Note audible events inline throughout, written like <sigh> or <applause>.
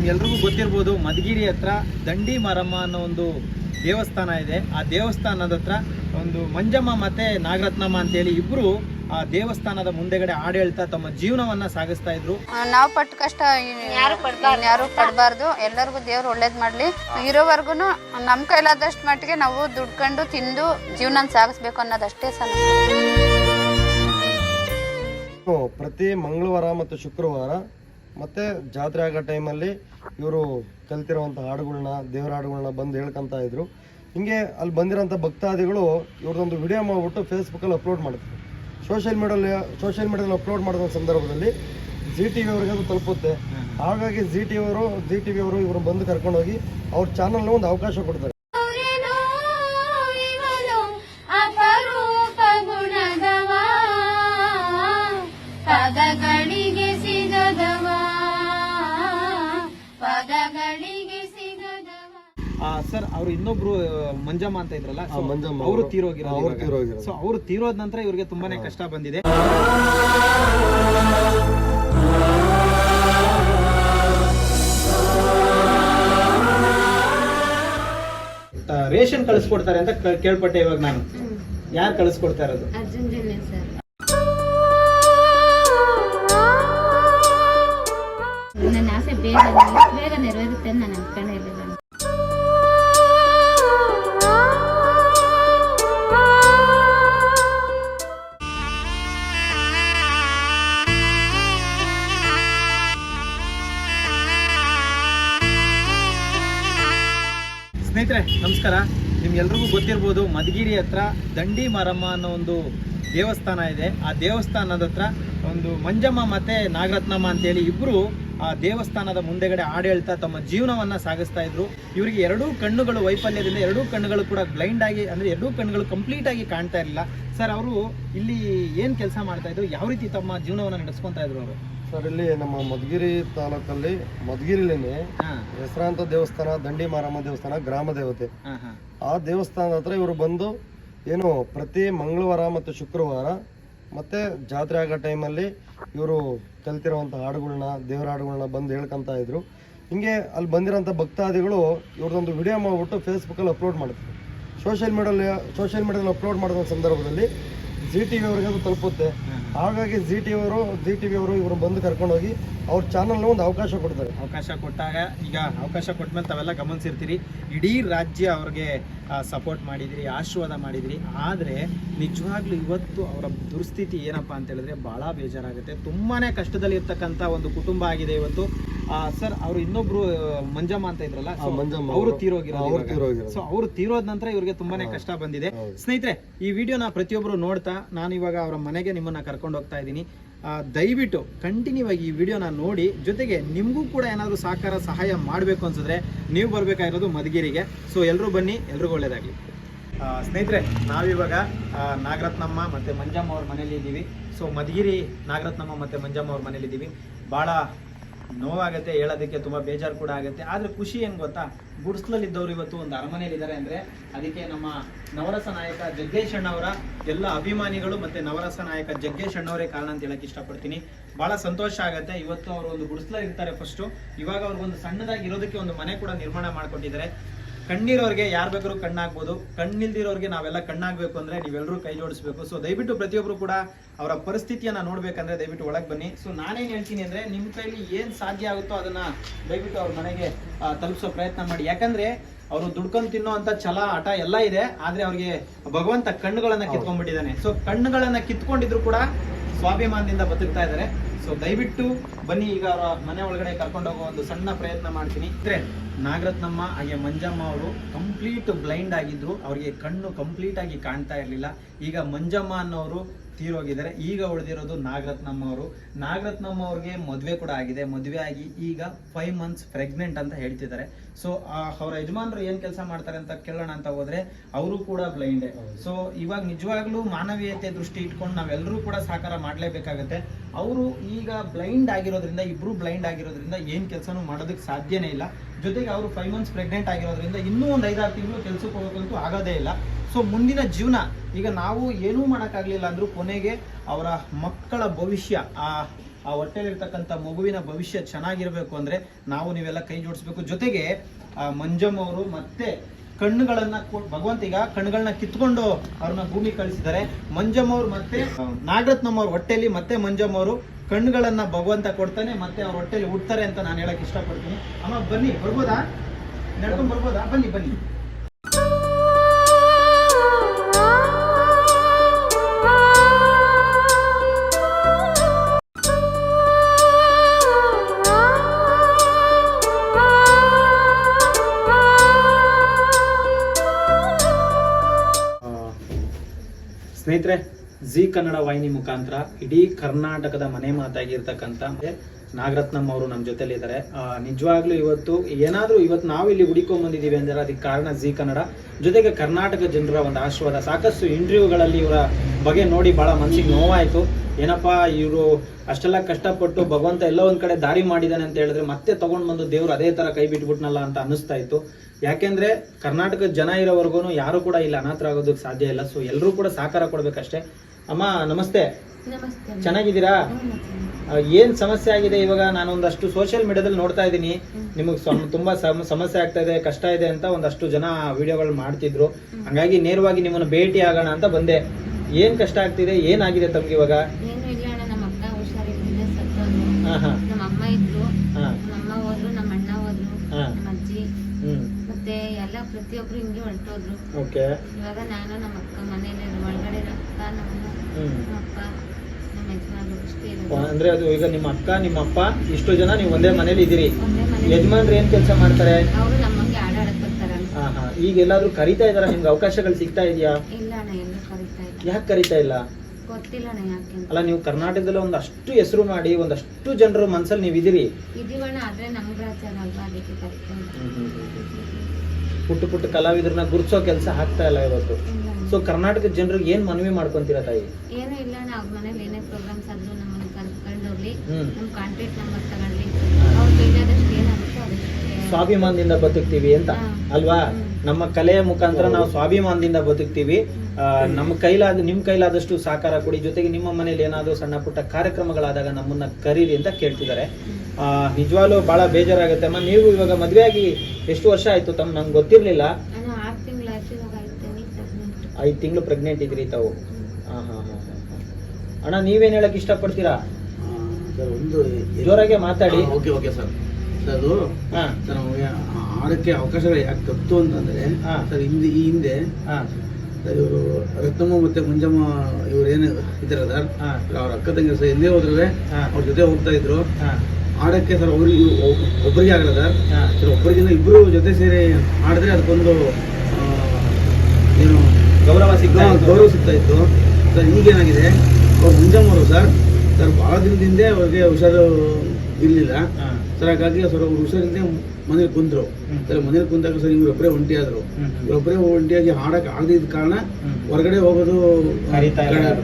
ನಿಮ್ಗೆಲ್ರಿಗೂ ಗೊತ್ತಿರ್ಬೋದು ಮಧುಗಿರಿ ಹತ್ರ ದಂಡಿ ಮಾರಮ್ಮ ಅನ್ನೋ ಒಂದು ದೇವಸ್ಥಾನ ಇದೆ. ಆ ದೇವಸ್ಥಾನದ ಹತ್ರ ಒಂದು ಮಂಜಮ್ಮ ಮತ್ತೆ ನಾಗರತ್ನಮ್ಮ ಅಂತೇಳಿ ಇಬ್ರು ಆ ದೇವಸ್ಥಾನದ ಮುಂದೆಗಡೆ ಆಡಳಿತ ತಮ್ಮ ಜೀವನವನ್ನ ಸಾಗಿಸ್ತಾ ಇದ್ರು. ನಾವು ಪಟ್ಟ ಕಷ್ಟ ಯಾರು ಯಾರು ಪಡಬಾರ್ದು? ಎಲ್ಲರಿಗೂ ದೇವ್ರು ಒಳ್ಳೇದ್ ಮಾಡ್ಲಿ. ಇರೋವರೆಗೂ ನಮ್ ಕೈಲಾದಷ್ಟು ಮಟ್ಟಿಗೆ ನಾವು ದುಡ್ಕೊಂಡು ತಿಂದು ಜೀವನ ಸಾಗಿಸ್ಬೇಕು ಅನ್ನೋದಷ್ಟೇ ಸಲ ಪ್ರತಿ ಮಂಗಳವಾರ ಮತ್ತು ಶುಕ್ರವಾರ ಮತ್ತೆ ಜಾತ್ರೆ ಆಗೋ ಟೈಮಲ್ಲಿ ಇವರು ಕಲ್ತಿರೋವಂಥ ಹಾಡುಗಳನ್ನ ದೇವರ ಹಾಡುಗಳನ್ನ ಬಂದು ಹೇಳ್ಕೊಂತ ಇದ್ರು. ಹಿಂಗೆ ಅಲ್ಲಿ ಬಂದಿರೋಂಥ ಭಕ್ತಾದಿಗಳು ಇವ್ರದ್ದೊಂದು ವಿಡಿಯೋ ಮಾಡಿಬಿಟ್ಟು ಫೇಸ್ಬುಕ್ಕಲ್ಲಿ ಅಪ್ಲೋಡ್ ಮಾಡ್ತಾರೆ ಸೋಷಿಯಲ್ ಮೀಡಿಯಲ್ಲಿ ಸೋಷಿಯಲ್ ಮೀಡಿಯಲ್ಲಿ ಅಪ್ಲೋಡ್ ಮಾಡಿದ ಸಂದರ್ಭದಲ್ಲಿ ಜಿ ಟಿ ವಿ ಅವ್ರಿಗೆ ಅದು ತಲುಪುತ್ತೆ. ಹಾಗಾಗಿ ಜಿ ಟಿ ಅವರು ಜಿ ಟಿ ವಿ ಅವರು ಇವರು ಬಂದು ಕರ್ಕೊಂಡೋಗಿ ಅವ್ರ ಚಾನಲ್ನ ಒಂದು ಅವಕಾಶ ಕೊಡ್ತಾರೆ. ಸರ್ ಅವರು ಇನ್ನೊಬ್ರು ಮಂಜಮ್ಮ ಅಂತ ಇದ್ರಲ್ಲ ಮಂಜಮ್ಮ ಅವರು ತೀರೋಗಿರೋ ಅವ್ರು ಸೊ ಅವರು ತೀರೋದ ನಂತರ ಇವ್ರಿಗೆ ತುಂಬಾನೇ ಕಷ್ಟ ಬಂದಿದೆ. ರೇಷನ್ ಕಳಿಸ್ಕೊಡ್ತಾರೆ ಅಂತ ಕೇಳ್ಪಟ್ಟೆ ಇವಾಗ ನಾನು. ಯಾರು ಕಳಿಸ್ಕೊಡ್ತಾ ಇರೋದು? ಅರ್ಜುನ್ ಜಿಲ್ಲೆ ಸರ್. ನನ್ನ ಆಸೆ ಬೇಗ ಬೇಗ ನೆರವೇರುತ್ತೆ ಅಂತ ನಾನು ಅನ್ಕೊಂಡಿರ್ಲಿಲ್ಲ ಸ್ನೇಹಿತರೆ ನಮಸ್ಕಾರ. ನಿಮ್ಗೆಲ್ರಿಗೂ ಗೊತ್ತಿರ್ಬೋದು ಮಧುಗಿರಿ ಹತ್ರ ದಂಡಿ ಮಾರಮ್ಮ ಅನ್ನೋ ಒಂದು ದೇವಸ್ಥಾನ ಇದೆ. ಆ ದೇವಸ್ಥಾನದ ಹತ್ರ ಒಂದು ಮಂಜಮ್ಮ ಮತ್ತೆ ನಾಗರತ್ನಮ್ಮ ಅಂತೇಳಿ ಇಬ್ರು ಆ ದೇವಸ್ಥಾನದ ಮುಂದೆಗಡೆ ಆಡಳಿತ ತಮ್ಮ ಜೀವನವನ್ನ ಸಾಗಿಸ್ತಾ ಇದ್ರು. ಇವರಿಗೆ ಎರಡೂ ಕಣ್ಣುಗಳು ವೈಫಲ್ಯದಿಂದ ಎರಡೂ ಕಣ್ಣುಗಳು ಕೂಡ ಬ್ಲೈಂಡ್ ಆಗಿ ಅಂದ್ರೆ ಎರಡೂ ಕಣ್ಣುಗಳು ಕಂಪ್ಲೀಟ್ ಆಗಿ ಕಾಣ್ತಾ ಇರಲಿಲ್ಲ. ಸರ್ ಅವರು ಇಲ್ಲಿ ಏನ್ ಕೆಲಸ ಮಾಡ್ತಾ ಇದ್ರು? ಯಾವ ರೀತಿ ತಮ್ಮ ಜೀವನವನ್ನ ನಡೆಸ್ಕೊಂತಾ ಇದ್ರು ಅವರು? ಸರ್ ಇಲ್ಲಿ ನಮ್ಮ ಮಧುಗಿರಿ ತಾಲೂಕಲ್ಲಿ ಮಧುಗಿರಿಲೇನೆ ಹೆಸರಾಂತ ದೇವಸ್ಥಾನ ದಂಡಿ ಮಾರಮ್ಮ ದೇವಸ್ಥಾನ ಗ್ರಾಮ ದೇವತೆ. ಆ ದೇವಸ್ಥಾನದ ಹತ್ರ ಇವರು ಬಂದು ಏನು ಪ್ರತಿ ಮಂಗಳವಾರ ಮತ್ತು ಶುಕ್ರವಾರ ಮತ್ತೆ ಜಾತ್ರೆ ಆಗೋ ಟೈಮಲ್ಲಿ ಇವರು ಕಲ್ತಿರೋವಂಥ ಹಾಡುಗಳನ್ನ ದೇವರ ಹಾಡುಗಳನ್ನ ಬಂದು ಹೇಳ್ಕೊಂತ ಇದ್ರು. ಹಿಂಗೆ ಅಲ್ಲಿ ಬಂದಿರೋಂಥ ಭಕ್ತಾದಿಗಳು ಇವ್ರದ್ದೊಂದು ವಿಡಿಯೋ ಮಾಡಿಬಿಟ್ಟು ಫೇಸ್ಬುಕ್ಕಲ್ಲಿ ಅಪ್ಲೋಡ್ ಮಾಡಿದ್ರು ಸೋಷಿಯಲ್ ಮೀಡಿಯಲ್ಲಿ ಸೋಷಿಯಲ್ ಮೀಡಿಯಾದಲ್ಲಿ ಅಪ್ಲೋಡ್ ಮಾಡಿದ ಸಂದರ್ಭದಲ್ಲಿ ಜಿ ಟಿ ವಿ ಅವ್ರಿಗೆ ಅದು ತಲುಪುತ್ತೆ ಹಾಗಾಗಿ ಜಿ ಟಿ ಅವರು ಜಿ ಟಿ ವಿ ಅವರು ಇವರು ಬಂದು ಕರ್ಕೊಂಡೋಗಿ ಅವ್ರ ಚಾನಲ್ನ ಒಂದು ಅವಕಾಶ ಕೊಡ್ತಾರೆ. ಅವಕಾಶ ಕೊಟ್ಟಾಗ ಈಗ ಅವಕಾಶ ಕೊಟ್ಮೇಲೆ ತಾವೆಲ್ಲ ಗಮನಿಸಿರ್ತೀರಿ. ಇಡೀ ರಾಜ್ಯ ಅವ್ರಿಗೆ ಸಪೋರ್ಟ್ ಮಾಡಿದಿರಿ ಆಶೀರ್ವಾದ ಮಾಡಿದಿರಿ. ಆದರೆ ನಿಜವಾಗ್ಲೂ ಇವತ್ತು ಅವರ ದುರ್ಸ್ಥಿತಿ ಏನಪ್ಪಾ ಅಂತ ಹೇಳಿದ್ರೆ ಬಹಳ ಬೇಜಾರಾಗುತ್ತೆ. ತುಂಬಾನೇ ಕಷ್ಟದಲ್ಲಿ ಇರ್ತಕ್ಕಂಥ ಒಂದು ಕುಟುಂಬ ಆಗಿದೆ ಇವತ್ತು. ಸರ್ ಅವರು ಇನ್ನೊಬ್ರು ಮಂಜಮ್ಮ ಅಂತ ಇದ್ರಲ್ಲ ಅವರು ತೀರೋಗಿರೋ. ಸೊ ಅವರು ತೀರೋದ ನಂತರ ಇವ್ರಿಗೆ ತುಂಬಾನೇ ಕಷ್ಟ ಬಂದಿದೆ. ಸ್ನೇಹಿತರೆ ಈ ವಿಡಿಯೋನ ಪ್ರತಿಯೊಬ್ಬರು ನೋಡ್ತಾ ನಾನು ಇವಾಗ ಅವರ ಮನೆಗೆ ನಿಮ್ಮನ್ನ ಕರ್ಕೊಂಡು ಹೋಗ್ತಾ ಇದ್ದೀನಿ. ದಯವಿಟ್ಟು ಕಂಟಿನ್ಯೂ ಆಗಿ ಈ ವಿಡಿಯೋನ ನೋಡಿ, ಜೊತೆಗೆ ನಿಮಗೂ ಕೂಡ ಏನಾದರೂ ಸಹಕಾರ, ಸಹಾಯ ಮಾಡಬೇಕು ಅನ್ಸಿದ್ರೆ ನೀವು ಬರಬೇಕಾಗಿರೋದು ಮಧುಗಿರಿಗೆ. ಸೊ ಎಲ್ಲರೂ ಬನ್ನಿ, ಎಲ್ರಿಗೂ ಒಳ್ಳೇದಾಗಲಿ. ಸ್ನೇಹಿತರೆ, ನಾವಿವಾಗ ನಾಗರತ್ನಮ್ಮ ಮತ್ತು ಮಂಜಮ್ಮ ಅವ್ರ ಮನೇಲಿ ಇದ್ದೀವಿ. ಸೊ ಮಧುಗಿರಿ, ನಾಗರತ್ನಮ್ಮ ಮತ್ತು ಮಂಜಮ್ಮ ಅವ್ರ ಮನೇಲಿ ಇದ್ದೀವಿ. ಭಾಳ ನೋವಾಗುತ್ತೆ, ಹೇಳೋದಕ್ಕೆ ತುಂಬ ಬೇಜಾರು ಕೂಡ ಆಗುತ್ತೆ. ಆದರೆ ಖುಷಿ ಏನು ಗೊತ್ತಾ? ಗುಡ್ಸ್ಲಲ್ಲಿದ್ದವ್ರು ಇವತ್ತು ಒಂದು ಅರಮನೆಯಲ್ಲಿ ಇದ್ದಾರೆ ಅಂದರೆ ಅದಕ್ಕೆ ನಮ್ಮ ನವರಸ ನಾಯಕ ಜಗ್ಗೇಶ್ ಅಣ್ಣವರ ಎಲ್ಲ ಅಭಿಮಾನಿಗಳು ಮತ್ತು ನವರಸ ನಾಯಕ ಜಗ್ಗೇಶ್ ಅಣ್ಣವರೇ ಕಾರಣ ಅಂತ ಹೇಳಕ್ಕೆ ಇಷ್ಟಪಡ್ತೀನಿ. ಭಾಳ ಸಂತೋಷ ಆಗುತ್ತೆ. ಇವತ್ತು ಅವರು ಒಂದು ಗುಡ್ಸ್ಲಲ್ಲಿ ಇರ್ತಾರೆ ಫಸ್ಟು ಇವಾಗ ಅವ್ರಿಗೊಂದು ಸಣ್ಣದಾಗಿ ಇರೋದಕ್ಕೆ ಒಂದು ಮನೆ ಕೂಡ ನಿರ್ಮಾಣ ಮಾಡಿಕೊಟ್ಟಿದ್ದಾರೆ. ಕಣ್ಣಿರೋರಿಗೆ ಯಾರು ಬೇಕಾದ್ರು ಕಣ್ಣಾಗ್ಬೋದು. ಕಣ್ಣಿಲ್ದಿರೋರಿಗೆ ನಾವೆಲ್ಲ ಕಣ್ಣಾಗಬೇಕು ಅಂದ್ರೆ ನೀವೆಲ್ಲರೂ ಕೈ ಜೋಡಿಸ್ಬೇಕು. ಸೊ ದಯವಿಟ್ಟು ಪ್ರತಿಯೊಬ್ಬರು ಕೂಡ ಅವರ ಪರಿಸ್ಥಿತಿಯನ್ನ ನೋಡ್ಬೇಕಂದ್ರೆ ದಯವಿಟ್ಟು ಒಳಗೆ ಬನ್ನಿ. ಸೊ ನಾನೇನು ಹೇಳ್ತೀನಿ ಅಂದ್ರೆ ನಿಮ್ಮ ಕೈಲಿ ಏನು ಸಾಧ್ಯ ಆಗುತ್ತೋ ಅದನ್ನ ದಯವಿಟ್ಟು ಅವ್ರ ಮನೆಗೆ ತಲುಪಿಸೋ ಪ್ರಯತ್ನ ಮಾಡಿ. ಯಾಕಂದ್ರೆ ಅವರು ದುಡ್ಕೊಂಡು ತಿನ್ನೋ ಅಂತ ಛಲ ಆಟ ಎಲ್ಲ ಇದೆ. ಆದ್ರೆ ಅವ್ರಿಗೆ ಭಗವಂತ ಕಣ್ಣುಗಳನ್ನು ಕಿತ್ಕೊಂಡ್ಬಿಟ್ಟಿದ್ದಾನೆ. ಸೊ ಕಣ್ಣುಗಳನ್ನು ಕಿತ್ಕೊಂಡಿದ್ರು ಕೂಡ ಸ್ವಾಭಿಮಾನದಿಂದ ಬದುಕ್ತಾ ಇದ್ದಾರೆ. ಸೊ ದಯವಿಟ್ಟು ಬನ್ನಿ, ಈಗ ಅವರ ಮನೆ ಒಳಗಡೆ ಕರ್ಕೊಂಡು ಹೋಗೋ ಒಂದು ಸಣ್ಣ ಪ್ರಯತ್ನ ಮಾಡ್ತೀನಿ. ಇದ್ರೆ, ನಾಗರತ್ನಮ್ಮ, ಹಾಗೆ ಮಂಜಮ್ಮ ಅವರು ಕಂಪ್ಲೀಟ್ ಬ್ಲೈಂಡ್ ಆಗಿದ್ರು. ಅವರಿಗೆ ಕಣ್ಣು ಕಂಪ್ಲೀಟ್ ಆಗಿ ಕಾಣ್ತಾ ಇರಲಿಲ್ಲ. ಈಗ ಮಂಜಮ್ಮ ಅನ್ನೋರು ತೀರೋಗಿದ್ದಾರೆ. ಈಗ ಉಳಿದಿರೋದು ನಾಗರತ್ನಮ್ಮ ಅವರು. ನಾಗರತ್ನಮ್ಮ ಅವ್ರಿಗೆ ಮದುವೆ ಕೂಡ ಆಗಿದೆ. ಮದುವೆ ಆಗಿ ಈಗ ಫೈವ್ ಮಂತ್ಸ್ ಪ್ರೆಗ್ನೆಂಟ್ ಅಂತ ಹೇಳ್ತಿದ್ದಾರೆ. ಸೊ ಅವರ ಯಜಮಾನರು ಏನ್ ಕೆಲಸ ಮಾಡ್ತಾರೆ ಅಂತ ಕೇಳೋಣ ಅಂತ ಹೋದ್ರೆ, ಅವರು ಕೂಡ ಬ್ಲೈಂಡ್ ಸೊ ಇವಾಗ ನಿಜವಾಗ್ಲೂ ಮಾನವೀಯತೆ ದೃಷ್ಟಿ ಇಟ್ಕೊಂಡು ನಾವೆಲ್ಲರೂ ಕೂಡ ಸಹಕಾರ ಮಾಡ್ಲೇಬೇಕಾಗತ್ತೆ. ಅವರು ಈಗ ಬ್ಲೈಂಡ್ ಆಗಿರೋದ್ರಿಂದ, ಇಬ್ರು ಬ್ಲೈಂಡ್ ಆಗಿರೋದ್ರಿಂದ ಏನ್ ಕೆಲಸನೂ ಮಾಡೋದಕ್ಕೆ ಸಾಧ್ಯನೇ ಇಲ್ಲ. ಜೊತೆಗೆ ಅವರು ಫೈವ್ ಮಂತ್ಸ್ ಪ್ರೆಗ್ನೆಂಟ್ ಆಗಿರೋದ್ರಿಂದ ಇನ್ನೂ ಒಂದು ಐದಾರು ತಿಂಗಳು ಕೆಲ್ಸಕ್ಕೆ ಹೋಗೋಕ್ಕಂತೂ ಆಗೋದೇ ಇಲ್ಲ. ಸೊ ಮುಂದಿನ ಜೀವನ, ಈಗ ನಾವು ಏನೂ ಮಾಡೋಕ್ಕಾಗಲಿಲ್ಲ ಅಂದರೂ ಕೊನೆಗೆ ಅವರ ಮಕ್ಕಳ ಭವಿಷ್ಯ, ಆ ಆ ಹೊಟ್ಟೆಯಲ್ಲಿರ್ತಕ್ಕಂಥ ಮಗುವಿನ ಭವಿಷ್ಯ ಚೆನ್ನಾಗಿರಬೇಕು ಅಂದ್ರೆ ನಾವು ನೀವೆಲ್ಲ ಕೈ ಜೋಡಿಸ್ಬೇಕು. ಜೊತೆಗೆ ಮಂಜಮ್ಮ ಅವರು ಮತ್ತೆ ಕಣ್ಣುಗಳನ್ನ ಭಗವಂತ ಈಗ ಕಣ್ಣುಗಳನ್ನ ಕಿತ್ಕೊಂಡು ಅವ್ರನ್ನ ಭೂಮಿ ಕಳಿಸಿದ್ದಾರೆ. ಮಂಜಮ್ಮ ಅವ್ರು ಮತ್ತೆ ನಾಗರತ್ನಮ್ಮ ಅವ್ರ ಹೊಟ್ಟೆಲಿ ಮತ್ತೆ ಮಂಜಮ್ಮ ಅವರು ಕಣ್ಣುಗಳನ್ನ ಭಗವಂತ ಕೊಡ್ತಾನೆ, ಮತ್ತೆ ಅವ್ರ ಹೊಟ್ಟೆಲಿ ಹುಡ್ತಾರೆ ಅಂತ ನಾನು ಹೇಳಕ್ ಇಷ್ಟಪಡ್ತೀನಿ. ಅಮ್ಮ, ಬನ್ನಿ, ಬರ್ಬೋದಾ? ನಡ್ಕೊಂಡ್ ಬರ್ಬೋದಾ? ಬನ್ನಿ ಬನ್ನಿ. ಸ್ನೇಹಿತರೆ, ಜಿ ಕನ್ನಡ ವಾಹಿನಿ ಮುಖಾಂತರ ಇಡೀ ಕರ್ನಾಟಕದ ಮನೆ ಮಾತಾಗಿರ್ತಕ್ಕಂಥ ನಾಗರತ್ನಂ ಅವರು ನಮ್ಮ ಜೊತೆಲಿ ಇದ್ದಾರೆ. ನಿಜವಾಗ್ಲೂ ಇವತ್ತು ಏನಾದರೂ ಇವತ್ತು ನಾವು ಇಲ್ಲಿ ಹುಡುಕೊಂಡ್ ಬಂದಿದ್ದೀವಿ ಅಂದರೆ ಅದಕ್ಕೆ ಕಾರಣ ಜಿ ಕನ್ನಡ. ಜೊತೆಗೆ ಕರ್ನಾಟಕ ಜನರ ಒಂದು ಆಶೀರ್ವಾದ. ಸಾಕಷ್ಟು ಇಂಟರ್ವ್ಯೂಗಳಲ್ಲಿ ಇವರ ಬಗ್ಗೆ ನೋಡಿ ಭಾಳ ಮನಸ್ಸಿಗೆ ನೋವಾಯಿತು. ಏನಪ್ಪಾ ಇವರು ಅಷ್ಟೆಲ್ಲ ಕಷ್ಟಪಟ್ಟು ಭಗವಂತ ಎಲ್ಲ ಒಂದ್ ಕಡೆ ದಾರಿ ಮಾಡಿದಾನೆ ಅಂತ ಹೇಳಿದ್ರೆ ಮತ್ತೆ ತಗೊಂಡ್ ಬಂದು ದೇವ್ರು ಅದೇ ತರ ಕೈ ಬಿಟ್ಬಿಟ್ನಲ್ಲ ಅಂತ ಅನಿಸ್ತಾ ಇತ್ತು. ಯಾಕೆಂದ್ರೆ ಕರ್ನಾಟಕದ ಜನ ಇರೋವರೆಗೂ ಯಾರು ಕೂಡ ಇಲ್ಲ ಇಲ್ಲಿ ಅನಾಥರಾಗೋದಕ್ಕೆ ಸಾಧ್ಯ ಇಲ್ಲ. ಸೊ ಎಲ್ಲರೂ ಕೂಡ ಸಹಕಾರ ಕೊಡ್ಬೇಕಷ್ಟೇ. ಅಮ್ಮ ನಮಸ್ತೆ. ಚೆನ್ನಾಗಿದ್ದೀರಾ? ಏನ್ ಸಮಸ್ಯೆ ಆಗಿದೆ ಇವಾಗ? ನಾನು ಒಂದಷ್ಟು ಸೋಷಿಯಲ್ ಮೀಡಿಯಾದಲ್ಲಿ ನೋಡ್ತಾ ಇದ್ದೀನಿ. ನಿಮಗೆ ತುಂಬಾ ಸಮ- ಸಮಸ್ಯೆ ಆಗ್ತಾ ಇದೆ ಕಷ್ಟ ಇದೆ ಅಂತ ಒಂದಷ್ಟು ಜನ ವಿಡಿಯೋಗಳು ಮಾಡ್ತಿದ್ರು. ಹಂಗಾಗಿ ನೇರವಾಗಿ ನಿಮ್ಮನ್ನ ಭೇಟಿ ಆಗೋಣ ಅಂತ ಬಂದೆ. ಏನ್ ಕಷ್ಟ ಆಗ್ತಿದೆ? ಏನಾಗಿದೆ ತಮ್ಗೆ ಇವಾಗ? ಏನು ಇಲ್ಲ ಅಣ್ಣ ನಮ್ಮ ಅಕ್ಕ ಹುಷಾರಿರ್ಲಿಲ್ಲ ಸತ್ತೋದ್ರು ಹಾ ಹಾ. ನಮ್ಮ ಅಮ್ಮ ಇದ್ರು. ಹಾ. ನಮ್ಮ ಅಮ್ಮ ಹೋದ್ರು ನಮ್ಮ ಅಣ್ಣ ಹೋದ್ರು ಹಾ. ನಮ್ಮ ಅಜ್ಜಿ. ಹ್ಮ್. ಮತ್ತೆ ಎಲ್ಲ ಪ್ರತಿಯೊಬ್ರು ಹಿಂಗೆ ಹೊರಟೋದ್ರು. ಓಕೆ. ಇವಾಗ ನಾನು ನಮ್ಮ ಅಕ್ಕ ಮನೇಲಿ ಒಳಗಡೆ ಇರೋ ಅಕ್ಕ ನಮ್ಮ ಹ್ಮ್. ನಮ್ಮ ಅಪ್ಪ ನಮ್ಮ ಯಜಮಾನ್ರು ಇಷ್ಟೇ ಇರೋದು. ಅಂದ್ರೆ ಅದು ಈಗ ನಿಮ್ಮ ಅಕ್ಕ ನಿಮ್ಮ ಅಪ್ಪ ಇಷ್ಟು ಜನ ನೀವು ಒಂದೇ ಮನೇಲಿ ಇದ್ದೀರಿ. ಒಂದೇ ಮನೆ ಯಜಮಾನ್ರು ಏನ್ ಕೆಲಸ ಮಾಡ್ತಾರೆ? ಅವರು ನಮ್ಮಂಗೆ ಆಡಾಡಕ್ ಬರ್ತಾರಣ್ಣ ಹಾ ಹಾ ಈಗ ಎಲ್ಲಾದ್ರೂ ಕರಿತಾ ಇದಾರ ನಿಮ್ಗೆ ಅವಕಾಶಗಳು ಸಿಗ್ತಾ ಇದೆಯಾ? ಇಲ್ಲ ಅಣ್ಣ ಎಲ್ಲೂ ಕರೀತಾ ಇಲ್ಲ. ಯಾಕೆ ಕರಿತಾ ಇಲ್ಲ? ಗೊತ್ತಿಲ್ಲ ಅಣ್ಣ ಯಾಕೆ ಅಂತ. ಅಲ್ಲ ನೀವು ಕರ್ನಾಟಕದಲ್ಲಿ ಒಂದಷ್ಟು ಹೆಸರು ಮಾಡಿ ಒಂದಷ್ಟು ಜನರ ಮನ್ಸಲ್ಲಿ ನೀವು ಇದೀರಿ. ಇದೀವಣ್ಣ ಆದ್ರೆ ನಮ್ ಗ್ರಾಚಾರ ಅಲ್ವಾ ಅದಕ್ಕೆ ಕರೀತಾ ಇಲ್ಲ. ಪುಟ್ಟ ಪುಟ್ಟ ಕಲಾವಿದರನ್ನ ಗುರುತಿಸೋ ಕೆಲಸ ಆಗ್ತಾ ಇಲ್ಲ ಇವತ್ತು. ಇಲ್ಲ ಅಣ್ಣ. ಸೊ ಕರ್ನಾಟಕದ ಜನರಿಗೆ ಏನ್ ಮನವಿ ಮಾಡ್ಕೊಂತೀರಾ ತಾಯಿ? ಏನು ಇಲ್ಲ ಅಣ್ಣ ಅವ್ರ ಮನೇಲಿ ಏನೇ ಪ್ರೋಗ್ರಾಮ್ಸ್ ಆದ್ರೂ ನಮ್ಮನ್ನ ಕರ್ಕೊಂಡೋಗ್ಲಿ ಹ್ಮ್. ನಮ್ಮ ಕಾಂಟ್ಯಾಕ್ಟ್ ನಂಬರ್ ತಗೊಳ್ಳಿ. ಅವ್ರ ಕೈಲಾದಷ್ಟು ಏನಾಗುತ್ತೋ ಅದಕ್ಕೆ ಸ್ವಾಭಿಮಾನದಿಂದ ಬದುಕ್ತೀವಿ ಅಂತ. ಹಾ. ಅಲ್ವಾ? ನಮ್ಮ ಕಲೆಯ ಮುಖಾಂತರ ನಾವು ಸ್ವಾಭಿಮಾನದಿಂದ ಬದುಕ್ತೀವಿ. ನಮ್ಮ ಕೈಲಾದ ನಿಮ್ಮ ಕೈಲಾದಷ್ಟು ಸಹಕಾರ ಕೊಡಿ. ಜೊತೆಗೆ ನಿಮ್ಮ ಮನೇಲಿ ಏನಾದರೂ ಸಣ್ಣ ಪುಟ್ಟ ಕಾರ್ಯಕ್ರಮಗಳಾದಾಗ ನಮ್ಮನ್ನ ಕರೀರಿ ಅಂತ ಕೇಳ್ತಿದ್ದಾರೆ. ಆ, ನಿಜವಾಗ್ಲೂ ಬಹಳ ಬೇಜಾರಾಗುತ್ತೆ. ಅಮ್ಮ ನೀವು ಇವಾಗ ಮದ್ವೆ ಆಗಿ ಎಷ್ಟು ವರ್ಷ ಆಯ್ತು ತಮ್ಮ? ನಂಗೆ ಗೊತ್ತಿರ್ಲಿಲ್ಲ. ಐದು ತಿಂಗಳು ಪ್ರೆಗ್ನೆಂಟ್ ಇದ್ರಿ ತಾವು. ಹಾಂ ಹಾಂ ಹಾಂ. ಅಣ್ಣ ನೀವೇನು ಹೇಳಕ್ ಇಷ್ಟಪಡ್ತೀರಾ? ಸರ್ ಒಂದು ಜೋರಾಗೆ ಮಾತಾಡಿ. Okay okay sir. ಸರ್ ಅದು ಹಾ. ಸರ್ ನಮಗೆ ಆಡಕ್ಕೆ ಅವಕಾಶಗಳು ಯಾಕೆ ತಪ್ಪು ಅಂತಂದ್ರೆ ಹಾ. ಸರ್ ಹಿಂದೆ ಈ ಹಿಂದೆ ಹಾ. ಸರ್ ಇವರು ರತ್ನಮ್ಮ ಮತ್ತೆ ಮುಂಜಮ್ಮ ಇವ್ರು ಏನು ಇದ್ದಾರೆ ಸರ್? ಹಾ. ಅವ್ರ ಅಕ್ಕ ತಂಗಿ ಸರ್ ಎಲ್ಲೇ ಹೋದ್ರು ಹಾ. ಅವ್ರ ಜೊತೆ ಹೋಗ್ತಾ ಇದ್ರು. ಹಾ. ಆಡಕ್ಕೆ ಸರ್ ಅವ್ರಿಗೆ ಒಬ್ಬರಿಗೆ ಆಗಲ್ಲ ಸರ್. ಹಾ. ಸರ್ ಒಬ್ಬರಿಗಿಂತ ಇಬ್ಬರು ಜೊತೆ ಸೇರಿ ಆಡಿದ್ರೆ ಅದಕ್ಕೊಂದು ಏನು ಗೌರವ ಸಿಗ್ತಾ ಗೌರವ- ಸಿಗ್ತಾ ಇತ್ತು. ಸರ್ ಈಗೇನಾಗಿದೆ? ಅವ್ರು ಮುಂಜಾಮವರು ಸರ್ ಸರ್ ಭಾಳ ದಿನದಿಂದ ಅವ್ರಿಗೆ ಹುಷಾರು ಇರಲಿಲ್ಲ. ಹಾ. ಸರ್ ಹಾಗಾಗಿ ಸರ್ ಅವ್ರು ಹುಷಾರಿಂದ ಮನೇಲಿ ಕುಂದ್ರು. ಸರ್ ಮನೇಲಿ ಕುಂತಾಗ ಸರ್ ಇವ್ರು ಒಂಟಿ ಒಂಟಿಯಾದರು ಒಬ್ಬರೇ. ಒಂಟಿಯಾಗಿ ಆಡಕ್ಕೆ ಆಗದಿದ್ದ ಕಾರಣ ಹೊರಗಡೆ ಹೋಗೋದು.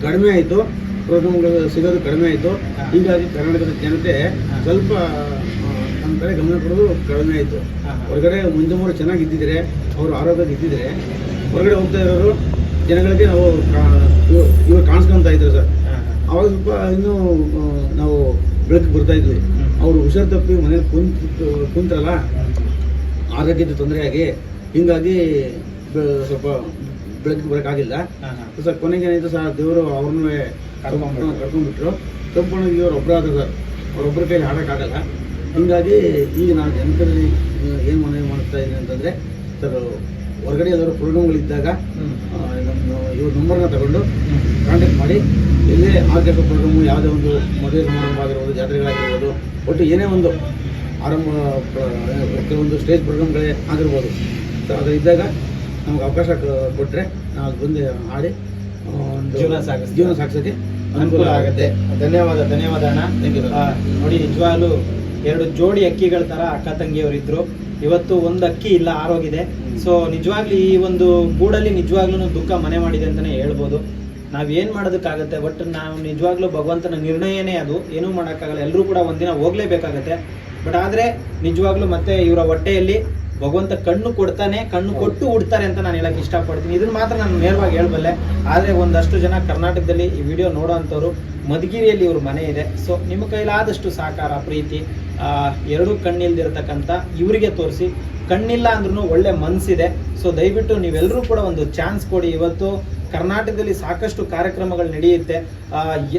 ಕಡಿಮೆ ಆಯಿತು ಪ್ರೋಗ್ರಾಮ್ಗಳು ಸಿಗೋದು ಕಡಿಮೆ ಆಯಿತು. ಹೀಗಾಗಿ ಕರ್ನಾಟಕದ ಜನತೆ ಸ್ವಲ್ಪ ನಮ್ಮ ಕಡೆ ಗಮನ ಕೊಡೋದು ಕಡಿಮೆ ಆಯಿತು ಹೊರಗಡೆ ಮುಂದೆ ಮುಂಜಾಮೂರು ಚೆನ್ನಾಗಿ ಇದ್ದಿದ್ರೆ ಅವರು ಆರೋಗ್ಯ ಇದ್ದಿದ್ರೆ ಹೊರಗಡೆ ಹೋಗ್ತಾ ಇರೋರು ಜನಗಳಿಗೆ ನಾವು ಇವಾಗ ಕಾಣಿಸ್ಕೊಂತ ಇದ್ರು ಸರ್. ಅವಾಗ ಸ್ವಲ್ಪ ಇನ್ನೂ ನಾವು ಬೆಳಕು ಬರ್ತಾ ಇದ್ವಿ. ಅವರು ಹುಷಾರು ತಪ್ಪಿ ಮನೇಲಿ ಕುಂತು ಕುಂತ್ರಲ್ಲ? ಆರೋಗ್ಯದ ತೊಂದರೆಯಾಗಿ. ಹಿಂಗಾಗಿ ಸ್ವಲ್ಪ ಬೆಳಕಿಗೆ ಬರೋಕ್ಕಾಗಿಲ್ಲ. ಸರ್ ಕೊನೆಗೆ ಏನಾಯ್ತು ಸರ್? ದೇವರು ಅವ್ರನ್ನೂ ಕರ್ಕೊಂಡ್ಬಿಟ್ರು. ಕರ್ಕೊಂಡ್ಬಿಟ್ರು. ಸಂಪೂರ್ಣವಾಗಿ ಇವ್ರು ಒಬ್ಬರಾದ್ರು ಸರ್. ಅವ್ರೊಬ್ಬರ ಕೈಲಿ ಆಡೋಕ್ಕಾಗಲ್ಲ ಹಿಂಗಾಗಿ ಈಗ ನಾನು ಜನಕರಲ್ಲಿ ಏನು ಮನವಿ ಮಾಡ್ತಾ ಇದ್ದೀನಿ ಅಂತಂದರೆ ಸರ್ ಹೊರಗಡೆ ಯಾವ್ದಾದ್ರು ಪ್ರೋಗ್ರಾಮ್ಗಳಿದ್ದಾಗ ಇವ್ರ ನಂಬರ್ನ ತಗೊಂಡು. ಕಾಂಟ್ಯಾಕ್ಟ್ ಮಾಡಿ ಎಲ್ಲೇ ಆರ್ಕೆಸ್ಟ್ರಾ ಪ್ರೋಗ್ರಾಮು ಯಾವುದೇ ಒಂದು ಮದುವೆ ಸಮಾರಂಭ ಆಗಿರ್ಬೋದು ಜಾತ್ರೆಗಳಾಗಿರ್ಬೋದು ಒಟ್ಟು ಏನೇ ಒಂದು ಆರಂಭ ಕೆಲವೊಂದು ಸ್ಟೇಜ್ ಪ್ರೋಗ್ರಾಮ್ಗಳೇ ಆಗಿರ್ಬೋದು. ಸೊ ಅದು ಇದ್ದಾಗ ನಮ್ಗೆ ಅವಕಾಶ ಕೊಟ್ಟರೆ ನಾವು ಬಂದು ಆಡಿ ಒಂದು ಜೀವನ ಸಾಗಿಸ್ ಜೀವನ ಸಾಗಿಸೋಕ್ಕೆ ಅನುಕೂಲ ಆಗುತ್ತೆ. ಧನ್ಯವಾದ ಧನ್ಯವಾದ ಅಣ್ಣ. ನೋಡಿ ನಿಜವಾಗ್ಲೂ ಎರಡು ಜೋಡಿ ಅಕ್ಕಿಗಳ ಥರ ಅಕ್ಕ ತಂಗಿಯವರಿದ್ದರು ಇವತ್ತು ಒಂದು ಅಕ್ಕಿ ಇಲ್ಲ ಆರೋಗಿದೆ. ಸೊ ನಿಜವಾಗ್ಲೂ ಈ ಒಂದು ಗೂಡಲ್ಲಿ ನಿಜವಾಗ್ಲೂ ದುಃಖ ಮನೆ ಮಾಡಿದೆ ಅಂತಾನೆ ಹೇಳ್ಬೋದು. ನಾವೇನು ಮಾಡೋದಕ್ಕಾಗುತ್ತೆ? ಬಟ್ ನಾವು ನಿಜವಾಗ್ಲೂ ಭಗವಂತನ ನಿರ್ಣಯನೇ ಅದು. ಏನೂ ಮಾಡೋಕ್ಕಾಗಲ್ಲ. ಎಲ್ಲರೂ ಕೂಡ ಒಂದಿನ ಹೋಗ್ಲೇಬೇಕಾಗತ್ತೆ. ಬಟ್ ಆದ್ರೆ ನಿಜವಾಗ್ಲೂ ಮತ್ತೆ ಇವರ ಹೊಟ್ಟೆಯಲ್ಲಿ ಭಗವಂತ ಕಣ್ಣು ಕೊಡ್ತಾನೆ, ಕಣ್ಣು ಕೊಟ್ಟು ಉಡ್ತಾರೆ ಅಂತ ನಾನು ಹೇಳಕ್ ಇಷ್ಟಪಡ್ತೀನಿ. ಇದನ್ನ ಮಾತ್ರ ನಾನು ನೇರವಾಗಿ ಹೇಳಬಲ್ಲೆ. ಆದ್ರೆ ಒಂದಷ್ಟು ಜನ ಕರ್ನಾಟಕದಲ್ಲಿ ಈ ವಿಡಿಯೋ ನೋಡೋಂಥವ್ರು ಮಧುಗಿರಿಯಲ್ಲಿ ಇವ್ರ ಮನೆ ಇದೆ. ಸೊ ನಿಮ್ಮ ಕೈಲಾದಷ್ಟು ಸಾಕಾರ ಪ್ರೀತಿ ಎರಡು ಕಣ್ಣಿಲ್ದಿರತಕ್ಕಂಥ ಇವರಿಗೆ ತೋರಿಸಿ. ಕಣ್ಣಿಲ್ಲ ಅಂದ್ರೂ ಒಳ್ಳೆ ಮನಸ್ಸಿದೆ ಸೊ ದಯವಿಟ್ಟು ನೀವೆಲ್ಲರೂ ಕೂಡ ಒಂದು ಚಾನ್ಸ್ ಕೊಡಿ. ಇವತ್ತು ಕರ್ನಾಟಕದಲ್ಲಿ ಸಾಕಷ್ಟು ಕಾರ್ಯಕ್ರಮಗಳು ನಡೆಯುತ್ತೆ.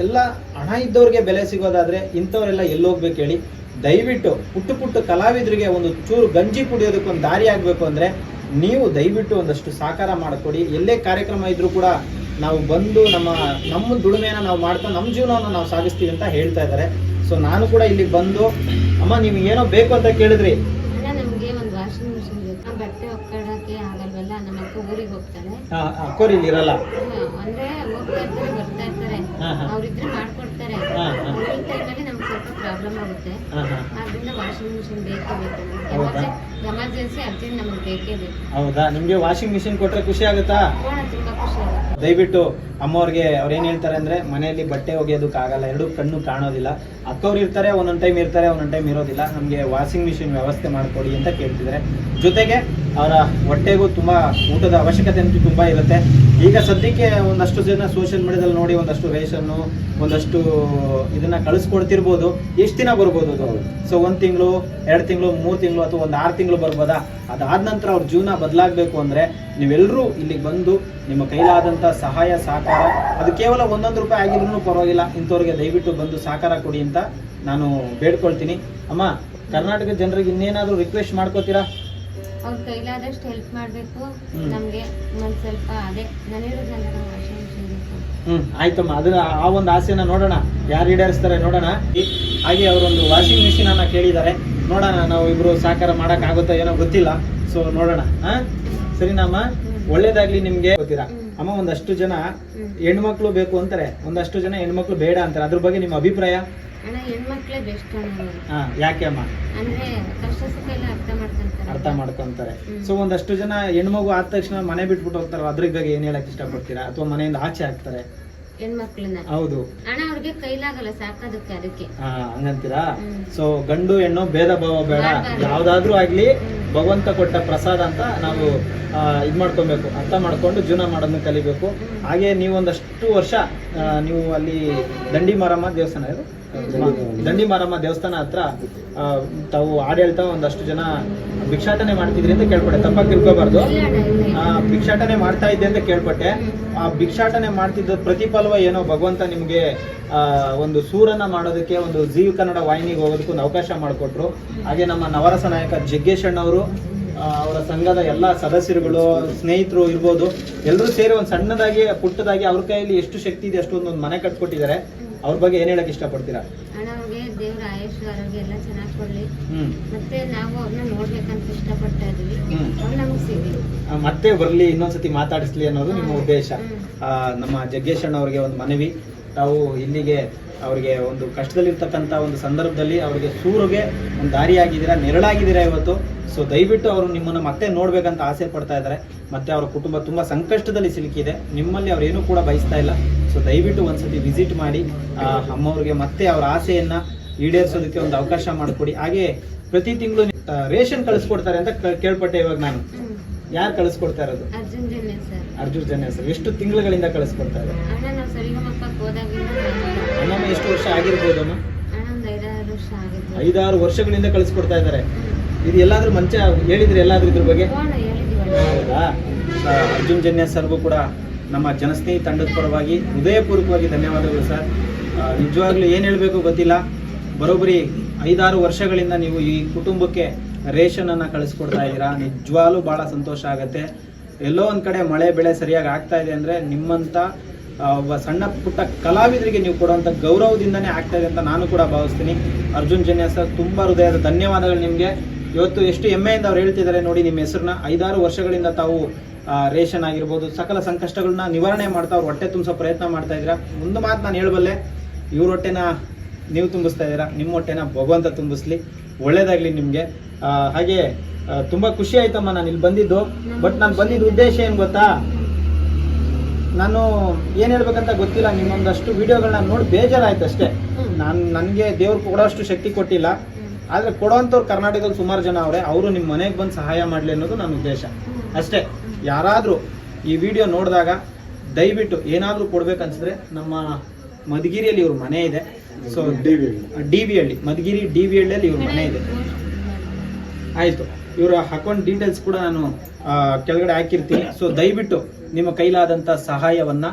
ಎಲ್ಲ ಹಣ ಇದ್ದವ್ರಿಗೆ ಬೆಲೆ ಸಿಗೋದಾದ್ರೆ ಇಂಥವರೆಲ್ಲ ಎಲ್ಲೋಗ್ಬೇಕು ಹೇಳಿ. ದಯವಿಟ್ಟು ಪುಟ್ಟ ಪುಟ್ಟ ಕಲಾವಿದರಿಗೆ ಒಂದು ಚೂರು ಗಂಜಿ ಕುಡಿಯೋದಕ್ಕೊಂದು ದಾರಿ ಆಗಬೇಕು ಅಂದರೆ ನೀವು ದಯವಿಟ್ಟು ಒಂದಷ್ಟು ಸಾಕಾರ ಮಾಡಿಕೊಡಿ. ಎಲ್ಲೇ ಕಾರ್ಯಕ್ರಮ ಇದ್ರೂ ಕೂಡ ನಾವು ಬಂದು ನಮ್ಮ ನಮ್ಮ ದುಡಿಮೆಯನ್ನು ನಾವು ಮಾಡ್ತಾ ನಮ್ಮ ಜೀವನವನ್ನು ನಾವು ಸಾಗಿಸ್ತೀವಿ ಅಂತ ಹೇಳ್ತಾ ಇದ್ದಾರೆ. ಸೊ ನಾನು ಕೂಡ ಇಲ್ಲಿ ಬಂದು, ಅಮ್ಮ ನೀವು ಏನೋ ಬೇಕು ಅಂತ ಕೇಳಿದ್ರಿ. ಅಕ್ಕೋರಿ ಇರಲ್ಲ? ಅಂದ್ರೆ ಹೋಗ್ತಾ ಇರ್ತಾರೆ ಬರ್ತಾ ಇರ್ತಾರೆ. ಹಾ, ಹಾ. ಅವ್ರಿದ್ರೆ ಮಾಡ್ಕೊಡ್ತಾರೆ ಹಾ, ಹಾ. ಈ ಟೈಮಲ್ಲಿ ನಮ್ಗೆ ಸ್ವಲ್ಪ ಪ್ರಾಬ್ಲಮ್ ಆಗುತ್ತೆ. ಹಾ, ಹಾ. ಆದ್ರಿಂದ ವಾಷಿಂಗ್ ಮಿಷಿನ್ ಬೇಕೇ ಬೇಕು ಹೌದಾ? ಎಮರ್ಜೆನ್ಸಿ ಅರ್ಜೆಂಟ್ ನಮ್ಗೆ ಬೇಕೇ ಬೇಕು. ಹೌದಾ? ನಿಮ್ಗೆ ವಾಷಿಂಗ್ ಮಿಷಿನ್ ಕೊಟ್ರೆ ಖುಷಿ ಆಗುತ್ತಾ? ದಯವಿಟ್ಟು ತುಂಬಾ ಖುಷಿ ಆಗುತ್ತೆ. ದಯವಿಟ್ಟು ಅಮ್ಮವ್ರಿಗೆ ಅವ್ರು ಏನು ಹೇಳ್ತಾರೆ ಅಂದ್ರೆ ಮನೆಯಲ್ಲಿ ಬಟ್ಟೆ ಆಗಲ್ಲ ಎರಡು ಕಣ್ಣು ಕಾಣೋದಿಲ್ಲ. ಅಕ್ಕವ್ರು ಇರ್ತಾರೆ ಒಂದೊಂದ್ ಟೈಮ್ ಇರ್ತಾರೆ ಒಂದೊಂದ್ ಟೈಮ್ ಇರೋದಿಲ್ಲ. ನಮಗೆ ವಾಷಿಂಗ್ ಮಿಷಿನ್ ವ್ಯವಸ್ಥೆ ಮಾಡ್ಕೊಡಿ ಅಂತ ಕೇಳ್ತಿದ್ದಾರೆ. ಜೊತೆಗೆ ಅವರ ಹೊಟ್ಟೆಗೂ ತುಂಬಾ ಊಟದ ಅವಶ್ಯಕತೆ ಅಂತೂ ತುಂಬಾ ಇರುತ್ತೆ. ಈಗ ಸದ್ಯಕ್ಕೆ ಒಂದಷ್ಟು ಜನ ಸೋಷಿಯಲ್ ಮೀಡಿಯಾದಲ್ಲಿ ನೋಡಿ ಒಂದಷ್ಟು ರೇಷನ್ನು ಒಂದಷ್ಟು ಇದನ್ನ ಕಳಿಸ್ಕೊಡ್ತಿರ್ಬೋದು. ಎಷ್ಟು ದಿನ ಬರ್ಬೋದು ಅದು. ಸೊ ಒಂದು ತಿಂಗಳು, ಎರಡು ತಿಂಗಳು, ಮೂರು ತಿಂಗಳು ಅಥವಾ ಒಂದು ಆರು ತಿಂಗಳು ಬರ್ಬೋದಾ? ಅದಾದ ನಂತರ ಅವ್ರ ಜೀವನ ಬದಲಾಗಬೇಕು ಅಂದರೆ ನೀವೆಲ್ಲರೂ ಇಲ್ಲಿಗೆ ಬಂದು ನಿಮ್ಮ ಕೈಲಾದಂಥ ಸಹಾಯ, ಸಹಕಾರ, ಅದು ಕೇವಲ ಒಂದೊಂದು ರೂಪಾಯಿ ಆಗಿದ್ರೂ ಪರವಾಗಿಲ್ಲ. ಇಂಥವ್ರಿಗೆ ದಯವಿಟ್ಟು ಬಂದು ಸಹಕಾರ ಕೊಡಿ ಅಂತ ನಾನು ಬೇಡ್ಕೊಳ್ತೀನಿ. ಅಮ್ಮ ಕರ್ನಾಟಕ ಜನರಿಗೆ ಇನ್ನೇನಾದರೂ ರಿಕ್ವೆಸ್ಟ್ ಮಾಡ್ಕೋತೀರಾ? ಅವ್ರ ಕೈಲಾದಷ್ಟು ಹೆಲ್ಪ್ ಮಾಡಬೇಕು. ನಮಗೆ ಒಂದ್ ಸ್ವಲ್ಪ ಅದೇ ನನಗೆ ವಾಷಿಂಗ್ ಮಿಷಿನ್ ಬೇಕು ಹ್ಮ್ ಆಯ್ತಮ್ಮ. ಅದನ್ನ ಆ ಒಂದು ಆಸೆನ ನೋಡೋಣ. ಯಾರು ಈಡೇರಿಸ್ತಾರೆ ನೋಡೋಣ. ಈ- ಹಾಗೆ ಅವರೊಂದು ವಾಷಿಂಗ್ ಮಿಷಿನ್ ಅನ್ನ ಕೇಳಿದ್ದಾರೆ. ನೋಡೋಣ ನಾವು ಇಬ್ರು ಸಹಕಾರ ಮಾಡಕ್ ಆಗುತ್ತೋ ಏನೋ ಗೊತ್ತಿಲ್ಲ. ಸೊ ನೋಡೋಣ. ಹಾ? ಸರಿನಮ್ಮ ಒಳ್ಳೇದಾಗ್ಲಿ ನಿಮ್ಗೆ. ಗೊತ್ತೀರಾ? ಅಮ್ಮ ಒಂದಷ್ಟು ಜನ ಹ್ಮ್. ಹೆಣ್ಮಕ್ಳು ಬೇಕು ಅಂತಾರೆ. ಒಂದಷ್ಟು ಜನ ಹೆಣ್ಮಕ್ಳು ಬೇಡ ಅಂತಾರೆ. ಅದ್ರ ಬಗ್ಗೆ ನಿಮ್ಮ ಅಭಿಪ್ರಾಯ? ಅಣ್ಣ ಹೆಣ್ಮಕ್ಳೇ ಬೆಸ್ಟ್ ಅಣ್ಣ ಹಾ ಯಾಕೆ ಅಮ್ಮ? ಅಂದ್ರೆ ಕಷ್ಟ ಸುಖ ಎಲ್ಲ ಅರ್ಥ ಮಾಡ್ಕೊಂತಾರೆ. ಅರ್ಥ ಮಾಡ್ಕೊಂತಾರೆ. ಹ್ಮ್. ಸೊ ಒಂದಷ್ಟು ಜನ ಹೆಣ್ಮಗು ಆದ ತಕ್ಷಣ ಮನೆ ಬಿಟ್ಬಿಟ್ಟು ಹೋಗ್ತಾರೆ. ಅದ್ರ ಬಗ್ಗೆ ಏನ್ ಹೇಳಕ್ ಇಷ್ಟಪಡ್ತೀರಾ? ಅಥವಾ ಮನೆಯಿಂದ ಆಚೆ ಹಾಕ್ತಾರೆ? ಹೆಣ್ಮಕ್ಳನ್ನ. ಹೌದು. ಅಣ್ಣ ಅವ್ರಿಗೆ ಕೈಲಾಗಲ್ಲ ಸಾಕೋದಕ್ಕೆ ಅದಕ್ಕೆ. ಹಾ ಹಂಗಂತೀರಾ. ಸೊ ಗಂಡು ಹೆಣ್ಣು ಭೇದ ಭಾವ ಬೇಡ. ಯಾವ್ದಾದ್ರು ಆಗ್ಲಿ ಭಗವಂತ ಕೊಟ್ಟ ಪ್ರಸಾದ ಅಂತ ನಾವು ಇದ್ ಮಾಡ್ಕೊಬೇಕು. ಅರ್ಥ ಮಾಡ್ಕೊಂಡು ಜೀವನ ಮಾಡೋದನ್ನ ಕಲಿಬೇಕು. ಹಾಗೆ ನೀವು ಒಂದಷ್ಟು ವರ್ಷ ನೀವು ಅಲ್ಲಿ ದಂಡಿ ಮಾರಮ್ಮ ದೇವಸ್ಥಾನ ಇದು ದಂಡಿ ಮಾರಮ್ಮ ದೇವಸ್ಥಾನ ಹತ್ರ ತಾವು ತಾವು ಹೇಳ್ತಾ ಒಂದಷ್ಟು ಜನ ಭಿಕ್ಷಾಟನೆ ಮಾಡ್ತಿದ್ರಿ ಅಂತ ಕೇಳ್ಪಟ್ಟೆ. ತಪ್ಪಾಗಿ ತಿಳ್ಕೊಬಾರ್ದು. ಭಿಕ್ಷಾಟನೆ ಮಾಡ್ತಾ ಇದ್ದೆ ಅಂತ ಕೇಳ್ಪಟ್ಟೆ. ಆ ಭಿಕ್ಷಾಟನೆ ಮಾಡ್ತಿದ್ದ ಪ್ರತಿಫಲವ ಏನೋ ಭಗವಂತ ನಿಮ್ಗೆ ಒಂದು ಸೂರನ್ನ ಮಾಡೋದಕ್ಕೆ, ಒಂದು ಜೀವ ಕನ್ನಡ ವಾಹಿನಿಗೆ ಹೋಗೋದಕ್ಕೆ ಒಂದು ಅವಕಾಶ ಮಾಡಿಕೊಟ್ರು. ಹಾಗೆ ನಮ್ಮ ನವರಸ ನಾಯಕ ಜಗ್ಗೇಶ್ ಅಣ್ಣವರು ಅವರ ಸಂಘದ ಎಲ್ಲ ಸದಸ್ಯರುಗಳು, ಸ್ನೇಹಿತರು ಇರ್ಬೋದು, ಎಲ್ಲರೂ ಸೇರಿ ಒಂದು ಸಣ್ಣದಾಗಿ, ಪುಟ್ಟದಾಗಿ ಅವ್ರ ಕೈಯಲ್ಲಿ ಎಷ್ಟು ಶಕ್ತಿ ಇದೆ ಅಷ್ಟೊಂದು ಒಂದು ಮನೆ ಕಟ್ಕೊಟ್ಟಿದ್ದಾರೆ. ಅವ್ರ ಬಗ್ಗೆ ಏನ್ ಹೇಳಕ್ ಇಷ್ಟಪಡ್ತೀರಾ? ಅಣ್ಣ ಅವ್ರಿಗೆ ದೇವ್ರ ಆಯುಷ್ ಆರೋಗ್ಯ ಎಲ್ಲ ಚೆನ್ನಾಗಿ ಕೊಡ್ಲಿ. ಹ್ಮ್. ಮತ್ತೆ ನಾವು ಅವ್ರನ್ನ ನೋಡ್ಬೇಕಂತ ಇಷ್ಟಪಡ್ತಾ ಇದೀವಿ. ಹ್ಮ್. ಅವ್ರು ನಮ್ಗೆ ಸಿಗ್ಲಿ. ಆ, ಮತ್ತೆ ಬರ್ಲಿ ಇನ್ನೊಂದ್ಸತಿ ಮಾತಾಡಿಸ್ಲಿ ಅನ್ನೋದು ನಿಮ್ಮ ಉದ್ದೇಶ. ಆ, ನಮ್ಮ ಜಗ್ಗೇಶ್ ಅಣ್ಣ ಅವರಿಗೆ ಒಂದು ಮನವಿ. ತಾವು ಇಲ್ಲಿಗೆ ಅವರಿಗೆ ಒಂದು ಕಷ್ಟದಲ್ಲಿರ್ತಕ್ಕಂಥ ಒಂದು ಸಂದರ್ಭದಲ್ಲಿ ಅವರಿಗೆ ಸೂರಿಗೆ ಒಂದು ದಾರಿಯಾಗಿದ್ದೀರಾ, ನೆರಳಾಗಿದ್ದೀರಾ ಇವತ್ತು. ಸೊ ದಯವಿಟ್ಟು ಅವರು ನಿಮ್ಮನ್ನು ಮತ್ತೆ ನೋಡಬೇಕಂತ ಆಸೆ ಪಡ್ತಾ ಇದ್ದಾರೆ. ಮತ್ತೆ ಅವರ ಕುಟುಂಬ ತುಂಬ ಸಂಕಷ್ಟದಲ್ಲಿ ಸಿಲುಕಿದೆ. ನಿಮ್ಮಲ್ಲಿ ಅವರೇನೂ ಕೂಡ ಬಯಸ್ತಾ ಇಲ್ಲ. ಸೊ ದಯವಿಟ್ಟು ಒಂದ್ಸತಿ ವಿಸಿಟ್ ಮಾಡಿ ಅಮ್ಮವ್ರಿಗೆ ಮತ್ತೆ ಅವರ ಆಸೆಯನ್ನು ಈಡೇರಿಸೋದಕ್ಕೆ ಒಂದು ಅವಕಾಶ ಮಾಡಿಕೊಡಿ. ಹಾಗೆ ಪ್ರತಿ ತಿಂಗಳು ರೇಷನ್ ಕಳಿಸ್ಕೊಡ್ತಾರೆ ಅಂತ ಕೇಳ್ಪಟ್ಟೆ ಇವಾಗ ನಾನು. ಯಾರು ಕಳಿಸ್ಕೊಡ್ತಾ ಇರೋದು? ಅರ್ಜುನ್ ಜನ್ಯ ಸರ್. ಅರ್ಜುನ್ ಜನ ಹೆಸರು ಎಷ್ಟು ತಿಂಗಳುಗಳಿಂದ ಕಳಿಸ್ಕೊಡ್ತಾ ಇದ್ದಾರೆ? ಅಣ್ಣ ನಾವು ಸರಿಗಮಪ್ಪಕ್ಕೆ ಹೋದಾಗಿಂದ ಎಷ್ಟು ವರ್ಷ ಆಗಿರ್ಬೋದು ಅಣ್ಣ ಒಂದು ಐದಾರು ವರ್ಷ ಆಗಿದ್ದು ಐದಾರು ವರ್ಷಗಳಿಂದ ಕಳಿಸ್ಕೊಡ್ತಾ ಇದ್ದಾರೆ. ಇದು ಎಲ್ಲಾದ್ರೂ ಮಂಚ ಹೇಳಿದ್ರೆ ಎಲ್ಲಾದ್ರೂ ಇದ್ರ ಬಗ್ಗೆ? ಹೌದಾ ಆ, ಅರ್ಜುನ್ ಜನ್ಯ ಸರ್ಗೂ ಕೂಡ ನಮ್ಮ ಜನಸ್ನೇಹಿ ತಂಡದ ಪರವಾಗಿ ಹೃದಯಪೂರ್ವಕವಾಗಿ ಧನ್ಯವಾದಗಳು ಸರ್. ನಿಜವಾಗ್ಲೂ ಏನು ಹೇಳಬೇಕು ಗೊತ್ತಿಲ್ಲ. ಬರೋಬ್ಬರಿ ಐದಾರು ವರ್ಷಗಳಿಂದ ನೀವು ಈ ಕುಟುಂಬಕ್ಕೆ ರೇಷನ್ ಅನ್ನ ಕಳಿಸ್ಕೊಡ್ತಾ ಇದ್ದೀರಾ? ನಿಜವಾಗ್ಲೂ ಬಹಳ ಸಂತೋಷ ಆಗತ್ತೆ. ಎಲ್ಲೋ ಒಂದ್ ಕಡೆ ಮಳೆ, ಬೆಳೆ ಸರಿಯಾಗಿ ಆಗ್ತಾ ಇದೆ ಅಂದ್ರೆ ಒಬ್ಬ ಸಣ್ಣ ಪುಟ್ಟ ಕಲಾವಿದರಿಗೆ ನೀವು ಕೊಡುವಂಥ ಗೌರವದಿಂದನೇ ಆಗ್ತಾ ಇದೆ ಅಂತ ನಾನು ಕೂಡ ಭಾವಿಸ್ತೀನಿ. ಅರ್ಜುನ್ ಜನ್ಯ ಸರ್, ತುಂಬ ಹೃದಯದ ಧನ್ಯವಾದಗಳು ನಿಮಗೆ. ಇವತ್ತು ಎಷ್ಟು ಹೆಮ್ಮೆಯಿಂದ ಅವ್ರು ಹೇಳ್ತಿದ್ದಾರೆ ನೋಡಿ ನಿಮ್ಮ ಹೆಸರನ್ನ. ಐದಾರು ವರ್ಷಗಳಿಂದ ತಾವು ರೇಷನ್ ಆಗಿರ್ಬೋದು, ಸಕಲ ಸಂಕಷ್ಟಗಳನ್ನ ನಿವಾರಣೆ ಮಾಡ್ತಾ ಅವ್ರು ಹೊಟ್ಟೆ ತುಂಬಿಸೋ ಪ್ರಯತ್ನ ಮಾಡ್ತಾ ಇದ್ದೀರಾ? ಒಂದು ಮಾತು ನಾನು ಹೇಳಬಲ್ಲೆ, ಇವ್ರ ಹೊಟ್ಟೆನ ನೀವು ತುಂಬಿಸ್ತಾ ಇದ್ದೀರಾ? ನಿಮ್ಮ ಹೊಟ್ಟೆನ ಭಗವಂತ ತುಂಬಿಸ್ಲಿ. ಒಳ್ಳೇದಾಗ್ಲಿ ನಿಮಗೆ. ಹಾಗೆ ತುಂಬಾ ಖುಷಿ ಆಯ್ತಮ್ಮ ನಾನು ಇಲ್ಲಿ ಬಂದಿದ್ದು. ಬಟ್ ನಾನು ಬಂದಿದ್ದ ಉದ್ದೇಶ ಏನು ಗೊತ್ತಾ? ನಾನು ಏನು ಹೇಳ್ಬೇಕಂತ ಗೊತ್ತಿಲ್ಲ, ನಿಮ್ಮೊಂದಷ್ಟು ವಿಡಿಯೋಗಳನ್ನ ನೋಡಿ ಬೇಜಾರಾಯ್ತು ಅಷ್ಟೇ. ನಾನು, ನನಗೆ ದೇವ್ರು ಕೊಡೋಷ್ಟು ಶಕ್ತಿ ಕೊಟ್ಟಿಲ್ಲ. ಆದ್ರೆ ಕೊಡೋಂಥವ್ರು ಕರ್ನಾಟಕದಲ್ಲಿ ಸುಮಾರು ಜನ ಅವರೇ, ಅವರು ನಿಮ್ಮ ಮನೆಗೆ ಬಂದು ಸಹಾಯ ಮಾಡಲಿ ಅನ್ನೋದು ನನ್ನ ಉದ್ದೇಶ. ಅಷ್ಟೇ. ಯಾರಾದರೂ ಈ ವಿಡಿಯೋ ನೋಡಿದಾಗ ದಯವಿಟ್ಟು ಏನಾದರೂ ಕೊಡ್ಬೇಕನ್ಸಿದ್ರೆ ನಮ್ಮ ಮಧುಗಿರಿಯಲ್ಲಿ ಇವ್ರ ಮನೆ ಇದೆ. ಸೊ ಡಿ ವಿ ಹಳ್ಳಿ ಮಧುಗಿರಿ ಡಿ ವಿ ಹಳ್ಳಿಯಲ್ಲಿ ಇವ್ರ ಮನೆ ಇದೆ. ಆಯಿತು. ಇವರ ಅಕೌಂಟ್ ಡೀಟೇಲ್ಸ್ ಕೂಡ ನಾನು ಕೆಳಗಡೆ ಹಾಕಿರ್ತೀನಿ. ಸೊ ದಯವಿಟ್ಟು ನಿಮ್ಮ ಕೈಲಾದಂಥ ಸಹಾಯವನ್ನ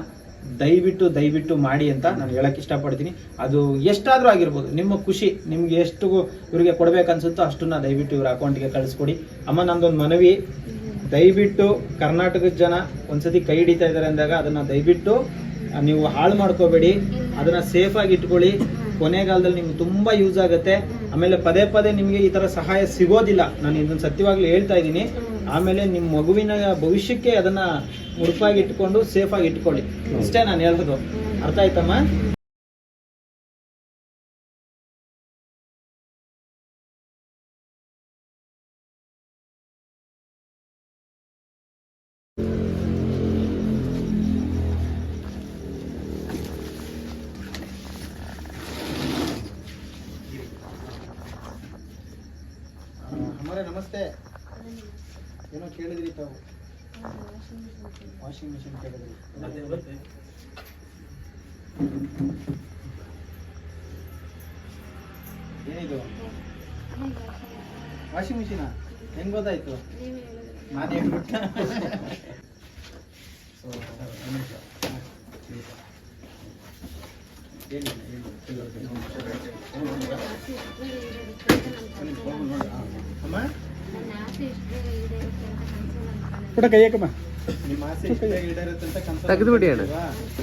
ದಯವಿಟ್ಟು ದಯವಿಟ್ಟು ಮಾಡಿ ಅಂತ ನಾನು ಹೇಳಕ್ಕೆ ಇಷ್ಟಪಡ್ತೀನಿ. ಅದು ಎಷ್ಟಾದರೂ ಆಗಿರ್ಬೋದು ನಿಮ್ಮ ಖುಷಿ ನಿಮ್ಗೆ ಎಷ್ಟು ಇವರಿಗೆ ಕೊಡ್ಬೇಕನ್ಸುತ್ತೋ ಅಷ್ಟನ್ನ ದಯವಿಟ್ಟು ಇವ್ರ ಅಕೌಂಟ್ಗೆ ಕಳಿಸ್ಕೊಡಿ. ಅಮ್ಮ ನಂದೊಂದು ಮನವಿ. ದಯವಿಟ್ಟು ಕರ್ನಾಟಕದ ಜನ ಒಂದ್ಸತಿ ಕೈ ಹಿಡಿತಾ ಇದ್ದಾರೆ ಅಂದಾಗ ಅದನ್ನ ದಯವಿಟ್ಟು ನೀವು ಹಾಳು ಮಾಡ್ಕೋಬೇಡಿ. ಅದನ್ನ ಸೇಫಾಗಿ ಆಗಿ ಇಟ್ಕೊಳ್ಳಿ. ಕೊನೆಗಾಲದಲ್ಲಿ ನಿಮ್ಗೆ ತುಂಬಾ ಯೂಸ್ ಆಗುತ್ತೆ. ಆಮೇಲೆ ಪದೇ ಪದೇ ನಿಮಗೆ ಈ ತರ ಸಹಾಯ ಸಿಗೋದಿಲ್ಲ. ನಾನು ಇದನ್ನ ಸತ್ಯವಾಗ್ಲೂ ಹೇಳ್ತಾ ಇದ್ದೀನಿ. ಆಮೇಲೆ ನಿಮ್ಮ ಮಗುವಿನ ಭವಿಷ್ಯಕ್ಕೆ ಅದನ್ನ ಮುಡುಪಾಗಿ ಇಟ್ಕೊಂಡು ಸೇಫ್ ಆಗಿ ಇಟ್ಕೊಳ್ಳಿ. ಇಷ್ಟೇ ನಾನು ಹೇಳೋದು. ಅರ್ಥ ಆಯ್ತಮ್ಮ? ನಮಸ್ತೆ. ಏನೋ ಕೇಳಿದ್ರಿ ತಾವು. ವಾಷಿಂಗ್ ಮಿಷಿನ್ ಕೇಳಿದ್ರಿ. ಏನಿದು? ವಾಷಿಂಗ್ ಮಿಷಿನಾ? ಹೆಂಗ್ ಗೊತ್ತಾಯ್ತು? ನಾನೇ ಹೇಳ್ಬಿಟ್ಟು. <laughs> ಅಮ್ಮ? ನನ್ನ ಆಸೆ ಇಷ್ಟು ಈಡೇರುತ್ತೆ ಅಂತ ಕನಸು ಅನ್ಕೊಂಡೆ. ಪುಟ ಕೈ ಹಾಕಮ್ಮ ನಿಮ್ಮ ಆಸೆ ಇಷ್ಟ ಈಡೇರುತ್ತೆ ಅಂತ ಕನ್ಸು ತೆಗ್ದ್ಬಿಡಿ ಅಣ್ಣ.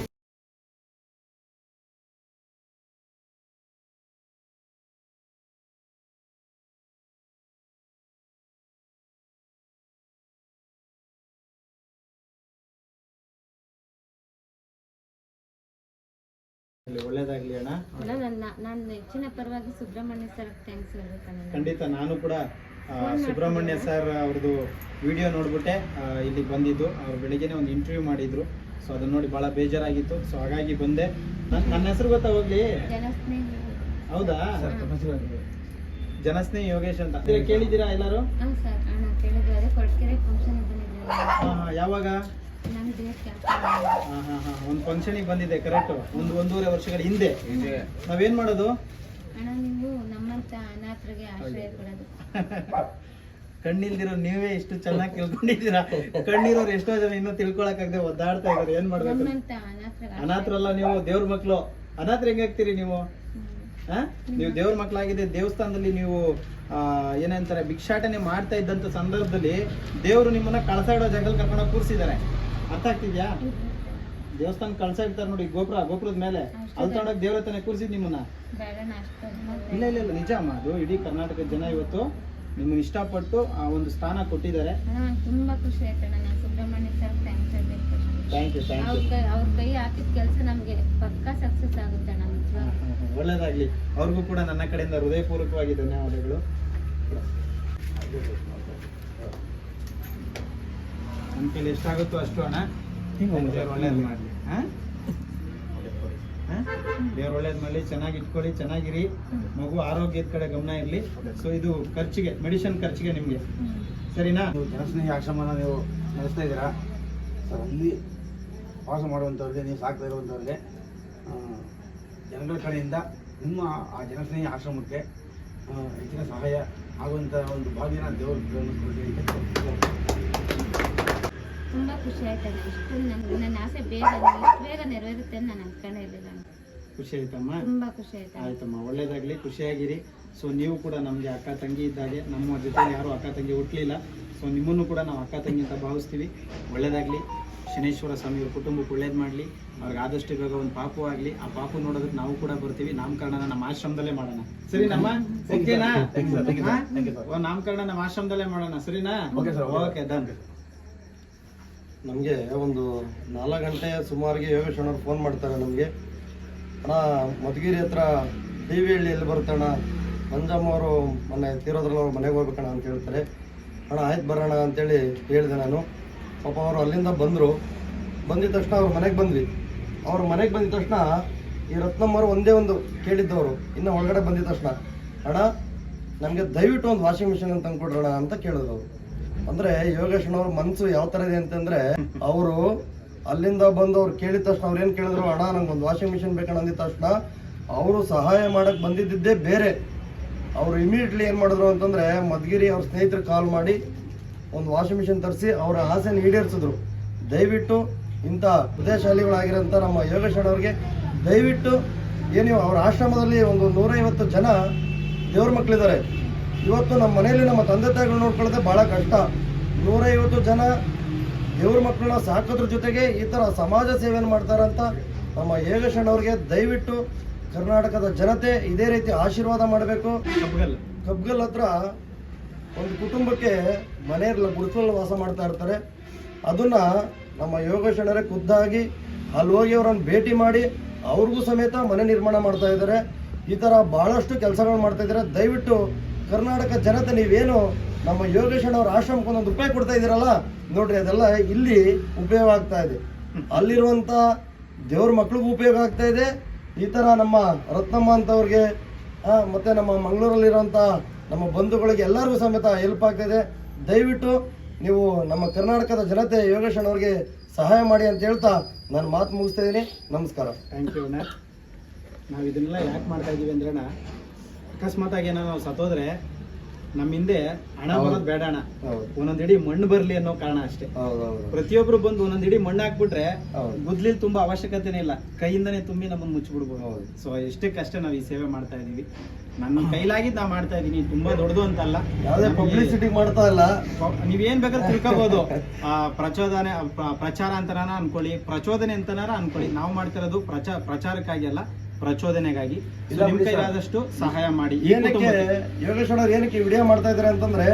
ಒಳ್ಳೇದಾಗ್ಲಿ ಅಣ್ಣ. ಅಣ್ಣ, ನನ್ನ ನಾನು ಹೆಚ್ಚಿನ ಪರವಾಗಿ ಸುಬ್ರಹ್ಮಣ್ಯ ಸರ್ ಥ್ಯಾಂಕ್ಸ್ ಹೇಳ್ಬೇಕಣ್ಣ ಖಂಡಿತ ನಾನು ಕೂಡ ಆ, ಸುಬ್ರಹ್ಮಣ್ಯ ಸರ್ ಅವ್ರದ್ದು ವಿಡಿಯೋ ನೋಡ್ಬಿಟ್ಟೆ ಇಲ್ಲಿ ಇಲ್ಲಿಗೆ ಬಂದಿದ್ದು. ಅವ್ರು ಬೆಳಿಗ್ಗೆನೆ ಒಂದು ಇಂಟರ್ವ್ಯೂ ಮಾಡಿದ್ರು. ಸೊ ಅದನ್ನ ನೋಡಿ ಬಹಳ ಬೇಜಾರಾಗಿತ್ತು. ಸೊ ಹಾಗಾಗಿ ಬಂದೆ. ನನ್- ನನ್ನ ಹೆಸರು ಗೊತ್ತಾ ಹೋಗ್ಲಿ? ಜನಸ್ನೇಹಿ ಹೌದಾ? ಜನಸ್ನೇಹಿ ಯೋಗೇಶ್ ಅಂತ. ಕೇಳಿದೀರಾ ಕೇಳಿದ್ದೀರಾ ಎಲ್ಲರೂ? ಹಾಂ ಸರ್ ಅಣ್ಣ ಕೇಳಿದ್ರು ಅದೇ ಕೊಡ್ಕೆರೆ ಫಂಕ್ಷನ್ ಬಂದಿದ್ದೆ ಯಾವಾಗ? ಒಂದು ಫಂಕ್ಷನಿಗೆ ಬಂದಿದೆ ಕರೆಕ್ಟ್ ಒಂದು ಒಂದೂವರೆ ವರ್ಷಗಳ ಹಿಂದೆ. ನಾವೇನ್ ಮಾಡೋದು? ಅಣ್ಣ ನೀವು ನಮ್ಮಂತ ಅನಾಥರಿಗೆ ಆಶ್ರಯ ಕೊಡೋದು. ಕಣ್ಣಿಲ್ದಿರೋ ನೀವೇ ಇಷ್ಟು ಚೆನ್ನಾಗಿ ತಿಳ್ಕೊಂಡಿದ್ದೀರಾ? ಕಣ್ಣಿರೋರು ಎಷ್ಟೋ ಜನ ಇನ್ನೂ ತಿಳ್ಕೊಳಕ್ಕಾಗದೆ ಒದ್ದಾಡ್ತಾ ಇದಾರೆ ಏನ್ ಮಾಡ್ಬೇಕು? ಅನಾಥರಲ್ಲ ನೀವು ದೇವ್ರ ಮಕ್ಳು. ಅನಾಥ್ರ ಹೆಂಗ್ ಆಗ್ತೀರಿ ನೀವು? ನೀವು ದೇವ್ರ ಮಕ್ಕಳಾಗಿದೆ ದೇವಸ್ಥಾನದಲ್ಲಿ ನೀವು ಆ, ಏನಂತಾರೆ ಭಿಕ್ಷಾಟನೆ ಮಾಡ್ತಾ ಇದ್ದಂತ ಸಂದರ್ಭದಲ್ಲಿ ದೇವ್ರು ನಿಮ್ಮನ್ನ ಕಳಸಾಡೋ ಜಗಲ್ ಜಾಗದಲ್ಲಿ ಕರ್ಕೊಂಡು ಕೂರಿಸಿದ್ದಾರೆ. ಅರ್ಥ ಆಗ್ತಿದ್ಯಾ? ದೇವಸ್ಥಾನ ಕಳ್ಸ ಇರ್ತಾರೆ ನೋಡಿ ಗೋಪುರ ಗೋಪುರದ ಮೇಲೆ. ಅಲ್ಲಿ ತಗೊಂಡೋಗಿ ದೇವ್ರ ತಾನೆ ಕೂರಿಸಿದ್ ನಿಮ್ಮನ್ನ. ಇಲ್ಲ ಇಲ್ಲ ಇಲ್ಲ ನಿಜ ಅಮ್ಮ ಅದು ಇಡೀ ಕರ್ನಾಟಕದ ಜನ ಇವತ್ತು ನಿಮ್ಮನ್ನ ಇಷ್ಟಪಟ್ಟು ಆ ಒಂದು ಸ್ಥಾನ ಕೊಟ್ಟಿದ್ದಾರೆ. ತುಂಬಾ ಖುಷಿ ಆಯ್ತು ನಾನು ಸುಬ್ರಹ್ಮಣ್ಯ ಸರ್ ಥ್ಯಾಂಕ್ಸ್ ಹೇಳ್ಬೇಕು ಥ್ಯಾಂಕ್ ಯು ಥ್ಯಾಂಕ್ ಯು ಅವ್ರ ಕೈ ಹಾಕಿದ ಕೆಲಸ ನಮಗೆ ಪಕ್ಕಾ ಸಕ್ಸಸ್ ಆಗುತ್ತೆ ನಮ್ಮ ಒಳ್ಳೇದಾಗ್ಲಿ. ಅವ್ರಿಗೂ ಕೂಡ ನನ್ನ ಕಡೆಯಿಂದ ಹೃದಯಪೂರ್ವಕವಾಗಿ ಧನ್ಯವಾದಗಳು. ನನ್ನ ಕೈಲಿ ಎಷ್ಟಾಗುತ್ತೋ ಅಷ್ಟು ಹಣ. ದೇವ್ರು ಒಳ್ಳೇದು ಮಾಡಲಿ. ದೇವ್ರು ಒಳ್ಳೇದು ಮಾಡಲಿ. ಚೆನ್ನಾಗಿ ಇಟ್ಕೊಳ್ಳಿ ಚೆನ್ನಾಗಿರಿ. ಮಗು ಆರೋಗ್ಯದ ಕಡೆ ಗಮನ ಇರಲಿ. ಸೊ ಇದು ಖರ್ಚಿಗೆ ಮೆಡಿಸಿನ್ ಖರ್ಚಿಗೆ ನಿಮಗೆ. ಸರಿನಾ? ನೀವು ಜನಸ್ನೇಹಿ ಆಶ್ರಮನ ನೀವು ನಡೆಸ್ತಾ ಇದ್ದೀರಾ? ಸೊ ಅಲ್ಲಿ ವಾಸ ಮಾಡುವಂಥವ್ರಿಗೆ ನೀವು ಸಾಕ್ತಾ ಇರುವಂಥವ್ರಿಗೆ ಜನಗಳ ಕಡೆಯಿಂದ ನಿಮ್ಮ ಆ ಜನಸ್ನೇಹಿ ಆಶ್ರಮಕ್ಕೆ ಹೆಚ್ಚಿನ ಸಹಾಯ ಆಗುವಂಥ ಒಂದು ಭಾಗ್ಯನ ದೇವರು ಅಂತ ಖುಷಿ ಆಯ್ತು ಅಣ್ಣ. ಇಷ್ಟು ನನ್ಗೆ ನನ್ನ ಆಸೆ ಬೇಗ ಇಷ್ಟು ಬೇಗ ನೆರವೇರುತ್ತೆ ಅಂತ ನಾನು ಅನ್ಕೊಂಡೇ ಇರಲಿಲ್ಲ ಅಣ್ಣ. ಖುಷಿ ಆಯ್ತಮ್ಮ? ತುಂಬಾ ಖುಷಿ ಆಯ್ತು ಆಯ್ತಮ್ಮ ಒಳ್ಳೇದಾಗ್ಲಿ ಖುಷಿಯಾಗಿರಿ. ಸೊ ನೀವು ಕೂಡ ನಮ್ಗೆ ಅಕ್ಕ ತಂಗಿ ಇದ್ದಾಗೆ ನಮ್ಮ ಜೊತೆ ಯಾರು ಅಕ್ಕ ತಂಗಿ ಹುಟ್ಟಲಿಲ್ಲ ಸೊ ನಿಮ್ಮನ್ನು ಕೂಡ ನಾವು ಅಕ್ಕ ತಂಗಿ ಅಂತ ಭಾವಿಸ್ತೀವಿ. ಒಳ್ಳೇದಾಗ್ಲಿ. ಶನೇಶ್ವರ ಸ್ವಾಮಿ ಅವ್ರ ಕುಟುಂಬಕ್ಕೆ ಒಳ್ಳೇದು ಮಾಡಲಿ. ಅವ್ರಿಗೆ ಆದಷ್ಟು ಬೇಗ ಒಂದು ಪಾಪು ಆಗಲಿ. ಆ ಪಾಪು ನೋಡೋದಕ್ಕೆ ನಾವು ಕೂಡ ಬರ್ತೀವಿ. ನಾಮಕರಣ ನಮ್ಮ ಆಶ್ರಮದಲ್ಲೇ ಮಾಡೋಣ. ಸರಿನಮ್ಮ? ಓಕೆನಾ? ನಾಮಕರಣ ನಮ್ಮ ಆಶ್ರಮದಲ್ಲೇ ಮಾಡೋಣ. ಸರಿನಾ? Okay okay done. ನಮಗೆ ಒಂದು ನಾಲ್ಕು ಗಂಟೆ ಸುಮಾರಿಗೆ ಯೋಗೇಶ್ ಅಣ್ಣವ್ರು ಫೋನ್ ಮಾಡ್ತಾರೆ ನಮಗೆ. ಅಣ್ಣ, ಮಧುಗಿರಿ ಹತ್ರ ಟಿ ವಿ ಹಳ್ಳಿ ಎಲ್ಲಿ ಬರುತ್ತಣ್ಣ ಮಂಜಮ್ಮ ಅವರು ಮೊನ್ನೆ ತೀರೋದ್ರಲ್ಲಿ ಅವ್ರು ಮನೆಗೆ ಹೋಗ್ಬೇಕಣ್ಣ ಅಂತ ಹೇಳ್ತಾರೆ. ಅಣ್ಣ, ಆಯ್ತು ಬರೋಣ ಅಂತೇಳಿ ಹೇಳಿದೆ ನಾನು. ಪಾಪ ಅವರು ಅಲ್ಲಿಂದ ಬಂದರು. ಬಂದಿದ ತಕ್ಷಣ ಅವ್ರ ಮನೆಗೆ ಬಂದ್ವಿ. ಅವ್ರ ಮನೆಗೆ ಬಂದಿದ ತಕ್ಷಣ ಈ ರತ್ನಮ್ಮರು ಒಂದೇ ಒಂದು ಕೇಳಿದ್ದವರು ಇನ್ನು ಒಳಗಡೆ ಬಂದಿದ ತಕ್ಷಣ. ಅಣ್ಣ, ನಮಗೆ ದಯವಿಟ್ಟು ಒಂದು ವಾಷಿಂಗ್ ಮಿಷಿನ್ ಅಂತ ತಂದ್ಕೊಡ್ರಣ ಅಂತ ಕೇಳಿದ್ರು ಅವರು. ಅಂದ್ರೆ ಯೋಗೇಶ್ ಅವ್ರ ಮನ್ಸು ಯಾವ ತರ ಇದೆ ಅಂತಂದ್ರೆ, ಅವರು ಅಲ್ಲಿಂದ ಬಂದು ಅವ್ರು ಕೇಳಿದ ತಕ್ಷಣ ಅವ್ರು ಏನ್ ಕೇಳಿದ್ರು, ಅಣ್ಣ, ನಂಗೆ ಒಂದು ವಾಷಿಂಗ್ ಮಿಷಿನ್ ಬೇಕಣ್ಣ ಅಂದಿದ ತಕ್ಷಣ ಅವರು ಸಹಾಯ ಮಾಡಕ್ ಬಂದಿದ್ದೇ ಬೇರೆ. ಅವರು ಇಮಿಡಿಯೇಟ್ಲಿ ಏನ್ ಮಾಡಿದ್ರು ಅಂತಂದ್ರೆ, ಮದ್ಗಿರಿ ಅವ್ರ ಸ್ನೇಹಿತರು ಕಾಲ್ ಮಾಡಿ ಒಂದು ವಾಷಿಂಗ್ ಮಿಷಿನ್ ತರಿಸಿ ಅವರ ಆಸೆನ ಈಡೇರಿಸಿದ್ರು. ದಯವಿಟ್ಟು ಇಂಥ ಹೃದಯಶಾಲಿಗಳಾಗಿರೋಂಥ ನಮ್ಮ ಯೋಗೇಶ್ ಅವ್ರಿಗೆ ದಯವಿಟ್ಟು ಏನು ಅವ್ರ ಆಶ್ರಮದಲ್ಲಿ ಒಂದು ನೂರೈವತ್ತು ಜನ ದೇವ್ರ ಮಕ್ಕಳಿದ್ದಾರೆ ಇವತ್ತು ನಮ್ಮ ಮನೆಯಲ್ಲಿ ನಮ್ಮ ತಂದೆ ತಾಯಿಗಳು ನೋಡ್ಕೊಳ್ಳೋದೆ ಭಾಳ ಕಷ್ಟ. ನೂರೈವತ್ತು ಜನ ದೇವ್ರ ಮಕ್ಕಳನ್ನ ಸಾಕೋದ್ರ ಜೊತೆಗೆ ಈ ಥರ ಸಮಾಜ ಸೇವೆಯನ್ನು ಮಾಡ್ತಾರಂತ ನಮ್ಮ ಯೋಗೇಶ್ ಅವ್ರಿಗೆ ದಯವಿಟ್ಟು ಕರ್ನಾಟಕದ ಜನತೆ ಇದೇ ರೀತಿ ಆಶೀರ್ವಾದ ಮಾಡಬೇಕು. ಕಬ್ಗಲ್. ಕಬ್ಗಲ್ ಹತ್ರ ಒಂದು ಕುಟುಂಬಕ್ಕೆ ಮನೆಯಲ್ಲ ಗುಡಿಸಲು ವಾಸ ಮಾಡ್ತಾ ಇರ್ತಾರೆ. ಅದನ್ನ ನಮ್ಮ ಯೋಗೇಶಣ್ಣರೇ ಖುದ್ದಾಗಿ ಅಲ್ಲಿ ಹೋಗಿ ಅವರನ್ನು ಭೇಟಿ ಮಾಡಿ ಅವ್ರಿಗೂ ಸಮೇತ ಮನೆ ನಿರ್ಮಾಣ ಮಾಡ್ತಾ ಇದ್ದಾರೆ. ಈ ಥರ ಭಾಳಷ್ಟು ಕೆಲಸಗಳು ಮಾಡ್ತಾ ಇದ್ದಾರೆ. ದಯವಿಟ್ಟು ಕರ್ನಾಟಕ ಜನತೆ ನೀವೇನು ನಮ್ಮ ಯೋಗೇಶಣ್ಣ ಅವ್ರ ಆಶ್ರಮಕ್ಕೆ ಒಂದೊಂದು ರೂಪಾಯಿ ಕೊಡ್ತಾ ಇದ್ದೀರಲ್ಲ, ನೋಡ್ರಿ ಅದೆಲ್ಲ ಇಲ್ಲಿ ಉಪಯೋಗ ಆಗ್ತಾ ಇದೆ. ಅಲ್ಲಿರುವಂಥ ದೇವ್ರ ಮಕ್ಳಿಗೂ ಉಪಯೋಗ ಆಗ್ತಾ ಇದೆ. ಈ ಥರ ನಮ್ಮ ರತ್ನಮ್ಮ ಅಂತವ್ರಿಗೆ ಮತ್ತೆ ನಮ್ಮ ಮಂಗಳೂರಲ್ಲಿರುವಂಥ ನಮ್ಮ ಬಂಧುಗಳಿಗೆ ಎಲ್ಲರಿಗೂ ಸಮೇತ ಹೆಲ್ಪ್ ಆಗ್ತಿದೆ ದಯವಿಟ್ಟು ನೀವು ನಮ್ಮ ಕರ್ನಾಟಕದ ಜನತೆ ಯೋಗೇಶ್ವರ ಅವ್ರಿಗೆ ಸಹಾಯ ಮಾಡಿ ಅಂತ ಹೇಳ್ತಾ ನಾನು ಮಾತು ಮುಗಿಸ್ತಾ ಇದ್ದೀನಿ. ನಮಸ್ಕಾರ. ಥ್ಯಾಂಕ್ ಯು ನಾವು ಇದನ್ನೆಲ್ಲ ಯಾಕೆ ಮಾಡ್ತಾ ಇದ್ದೀವಿ ಅಂದ್ರೆ ಅಣ್ಣ ಅಕಸ್ಮಾತ್ ಆಗಿ ಏನೋ ನಾವು ಸತ್ತೋದ್ರೆ ನಮ್ಮ ಹಿಂದೆ ಹಣ ಬರೋದು ಬೇಡ ಒಂದೊಂದ್ ಇಡೀ ಮಣ್ಣು ಬರ್ಲಿ ಅನ್ನೋ ಕಾರಣ ಅಷ್ಟೇ. ಪ್ರತಿಯೊಬ್ರು ಬಂದು ಒಂದೊಂದ್ ಇಡೀ ಮಣ್ಣು ಹಾಕ್ಬಿಟ್ರೆ ಗುದ್ಲಿ ಗುದ್ಲಿಲ್ ತುಂಬಾ ಅವಶ್ಯಕತೆನೇ ಇಲ್ಲ. ಕೈಯಿಂದನೇ ತುಂಬಿ ನಮ್ಮನ್ನ ಮುಚ್ಚಿಬಿಡ್ಬೋದು. ಹೌದು. ಎಷ್ಟೇ ಕಷ್ಟ ನಾವು ಈ ಸೇವೆ ಮಾಡ್ತಾ ಇದೀವಿ ನನ್ನ ಕೈಲಾಗಿದ್ದು ನಾ ಮಾಡ್ತಾ ಇದೀನಿ ತುಂಬಾ ದೊಡ್ಡದು ಅಂತಲ್ಲ. ಯಾವುದೇ ಪಬ್ಲಿಸಿಟಿ ಮಾಡ್ತಾ ಇಲ್ಲ. ನೀವೇನ್ ಬೇಕಾದ್ರೆ ತಿಳ್ಕೋಬಹುದು ಆ ಪ್ರಚೋದನೆ ಪ್ರ- ಪ್ರಚಾರ ಅಂತನಾರ ಅನ್ಕೊಳ್ಳಿ. ಪ್ರಚೋದನೆ ಅಂತನಾರ ಅನ್ಕೊಳ್ಳಿ. ನಾವು ಮಾಡ್ತಿರೋದು ಪ್ರಚಾರ ಪ್ರಚಾರಕ್ಕಾಗಿ ಅಲ್ಲ. ಪ್ರಚೋದನೆಗಾಗಿ. ಆದಷ್ಟು ಸಹಾಯ ಮಾಡಿ. ಏನಕ್ಕೆ ಯೋಗೇಶ್ವರ ಯೋಗೇಶ್ ಅವ್ರು ಏನಕ್ಕೆ ವಿಡಿಯೋ ಮಾಡ್ತಾ ಇದ್ದಾರೆ ಅಂತಂದ್ರೆ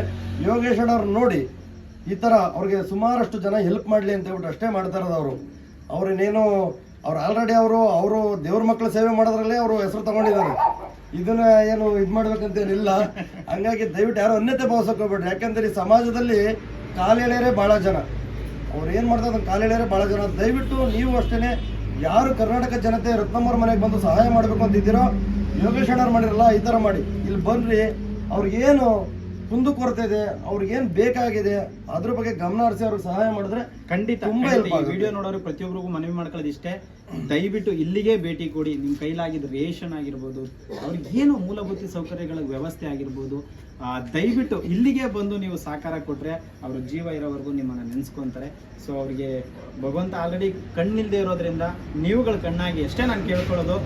ಯೋಗೇಶ್ವರ ಅವ್ರು ನೋಡಿ ಈ ತರ ಅವ್ರಿಗೆ ಸುಮಾರಷ್ಟು ಜನ ಹೆಲ್ಪ್ ಮಾಡ್ಲಿ ಅಂತ ಹೇಳ್ಬಿಟ್ಟು ಅಷ್ಟೇ ಮಾಡ್ತಾ ಇರೋದು ಅವರು ಅವ್ರನ್ನೇನು ಅವ್ರು ಆಲ್ರೆಡಿ ಅವರು ಅವರು ದೇವ್ರ ಮಕ್ಕಳ ಸೇವೆ ಮಾಡೋದ್ರಲ್ಲೇ ಅವರು ಹೆಸರು ತಗೊಂಡಿದ್ದಾರೆ. ಇದನ್ನ ಏನು ಇದು ಮಾಡ್ಬೇಕಂತೇನಿಲ್ಲ. ಹಂಗಾಗಿ ದಯವಿಟ್ಟು ಯಾರು ಅನ್ಯತೆ ಭಾವಿಸಕ್ ಹೋಗ್ಬೇಡ್ರಿ. ಯಾಕಂದ್ರೆ ಈ ಸಮಾಜದಲ್ಲಿ ಕಾಲೆಳೆಯರೇ ಬಹಳ ಜನ. ಅವ್ರು ಏನು ಮಾಡ್ತಾರೆ ಕಾಲೆಳೆಯರೇ ಬಹಳ ಜನ. ದಯವಿಟ್ಟು ನೀವು ಅಷ್ಟೇನೆ ಯಾರು ಕರ್ನಾಟಕ ಜನತೆ ರತ್ನಮ್ಮರ ಮನೆಗೆ ಬಂದು ಸಹಾಯ ಮಾಡಬೇಕು ಅಂತಿದ್ದೀರೋ ಯೋಗೇಶ್ ಅಣ್ಣವ್ರು ಮಾಡಿರಲ್ಲ, ಈ ತರ ಮಾಡಿ. ಇಲ್ಲಿ ಬಂದ್ರಿ ಅವ್ರಿಗೇನು ಕುಂದು ಕೊರತೆ ಇದೆ ಏನ್ ಬೇಕಾಗಿದೆ ಅದ್ರ ಬಗ್ಗೆ ಗಮನ ಹರಿಸಿ ಅವ್ರಿಗೆ ಸಹಾಯ ಮಾಡಿದ್ರೆ ಖಂಡಿತ. ತುಂಬಾ help ಈ ಆಗುತ್ತೆ. ವಿಡಿಯೋ ನೋಡೋರು ಪ್ರತಿಯೊಬ್ಬರಿಗೂ ಮನವಿ ಮಾಡ್ಕೊಳ್ಳೋದು ಇಷ್ಟೇ. ದಯವಿಟ್ಟು ಇಲ್ಲಿಗೆ ಭೇಟಿ ಕೊಡಿ. ನಿಮ್ ಕೈಲಾಗಿದ್ದ ರೇಷನ್ ಆಗಿರ್ಬೋದು ಅವ್ರಿಗೆ ಏನು ಮೂಲಭೂತ ಸೌಕರ್ಯಗಳ ವ್ಯವಸ್ಥೆ ಆಗಿರ್ಬೋದು ಆ, ದಯವಿಟ್ಟು ಇಲ್ಲಿಗೆ ಬಂದು ನೀವು ಸಹಕಾರ ಕೊಟ್ರೆ ಅವ್ರ ಜೀವ ಇರೋವರೆಗೂ ನಿಮ್ಮನ್ನ ನೆನ್ಸ್ಕೊಂತಾರೆ. ಸೊ ಅವ್ರಿಗೆ ಭಗವಂತ ಆಲ್ರೆಡಿ ಕಣ್ಣಿಲ್ದೇ ಇರೋದ್ರಿಂದ ನೀವುಗಳ ಕಣ್ಣಾಗಿ ಎಷ್ಟೇ ನಾನು ಕೇಳ್ಕೊಳ್ಳೋದು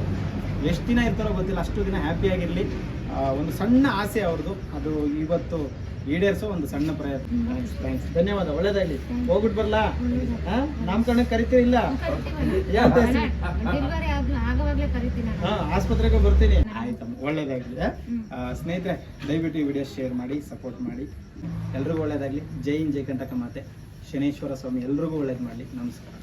ಎಷ್ಟು ದಿನ ಇರ್ತಾರೋ ಗೊತ್ತಿಲ್ಲ ಅಷ್ಟು ದಿನ ಹ್ಯಾಪಿ ಆಗಿರ್ಲಿ. ಒಂದು ಸಣ್ಣ ಆಸೆ ಅವ್ರದ್ದು. ಅದು ಇವತ್ತು ಈಡೇರಿಸೋ ಒಂದು ಸಣ್ಣ ಪ್ರಯತ್ನ. ಥ್ಯಾಂಕ್ಸ್ ಧನ್ಯವಾದ ಒಳ್ಳೇದಾಗ್ಲಿ. ಹೋಗ್ಬಿಟ್ಟು ಬರ್ಲಾ? ನಾಮಕರಣಕ್ಕೆ ಕರಿತೀವಿ ಇಲ್ಲ. ಹಾ ಆಸ್ಪತ್ರೆಗೆ ಬರ್ತೀನಿ. ಆಯ್ತಮ್ಮ ಒಳ್ಳೇದಾಗ್ಲಿ ಸ್ನೇಹಿತರೆ ದಯವಿಟ್ಟು ಈ ವಿಡಿಯೋ ಶೇರ್ ಮಾಡಿ ಸಪೋರ್ಟ್ ಮಾಡಿ. ಎಲ್ರಿಗೂ ಒಳ್ಳೇದಾಗ್ಲಿ. ಜೈ ಇನ್ ಜೈ ಕಂಟಕ ಮಾತೆ ಶನೇಶ್ವರ ಸ್ವಾಮಿ ಎಲ್ರಿಗೂ ಒಳ್ಳೇದು ಮಾಡಲಿ. ನಮಸ್ಕಾರ.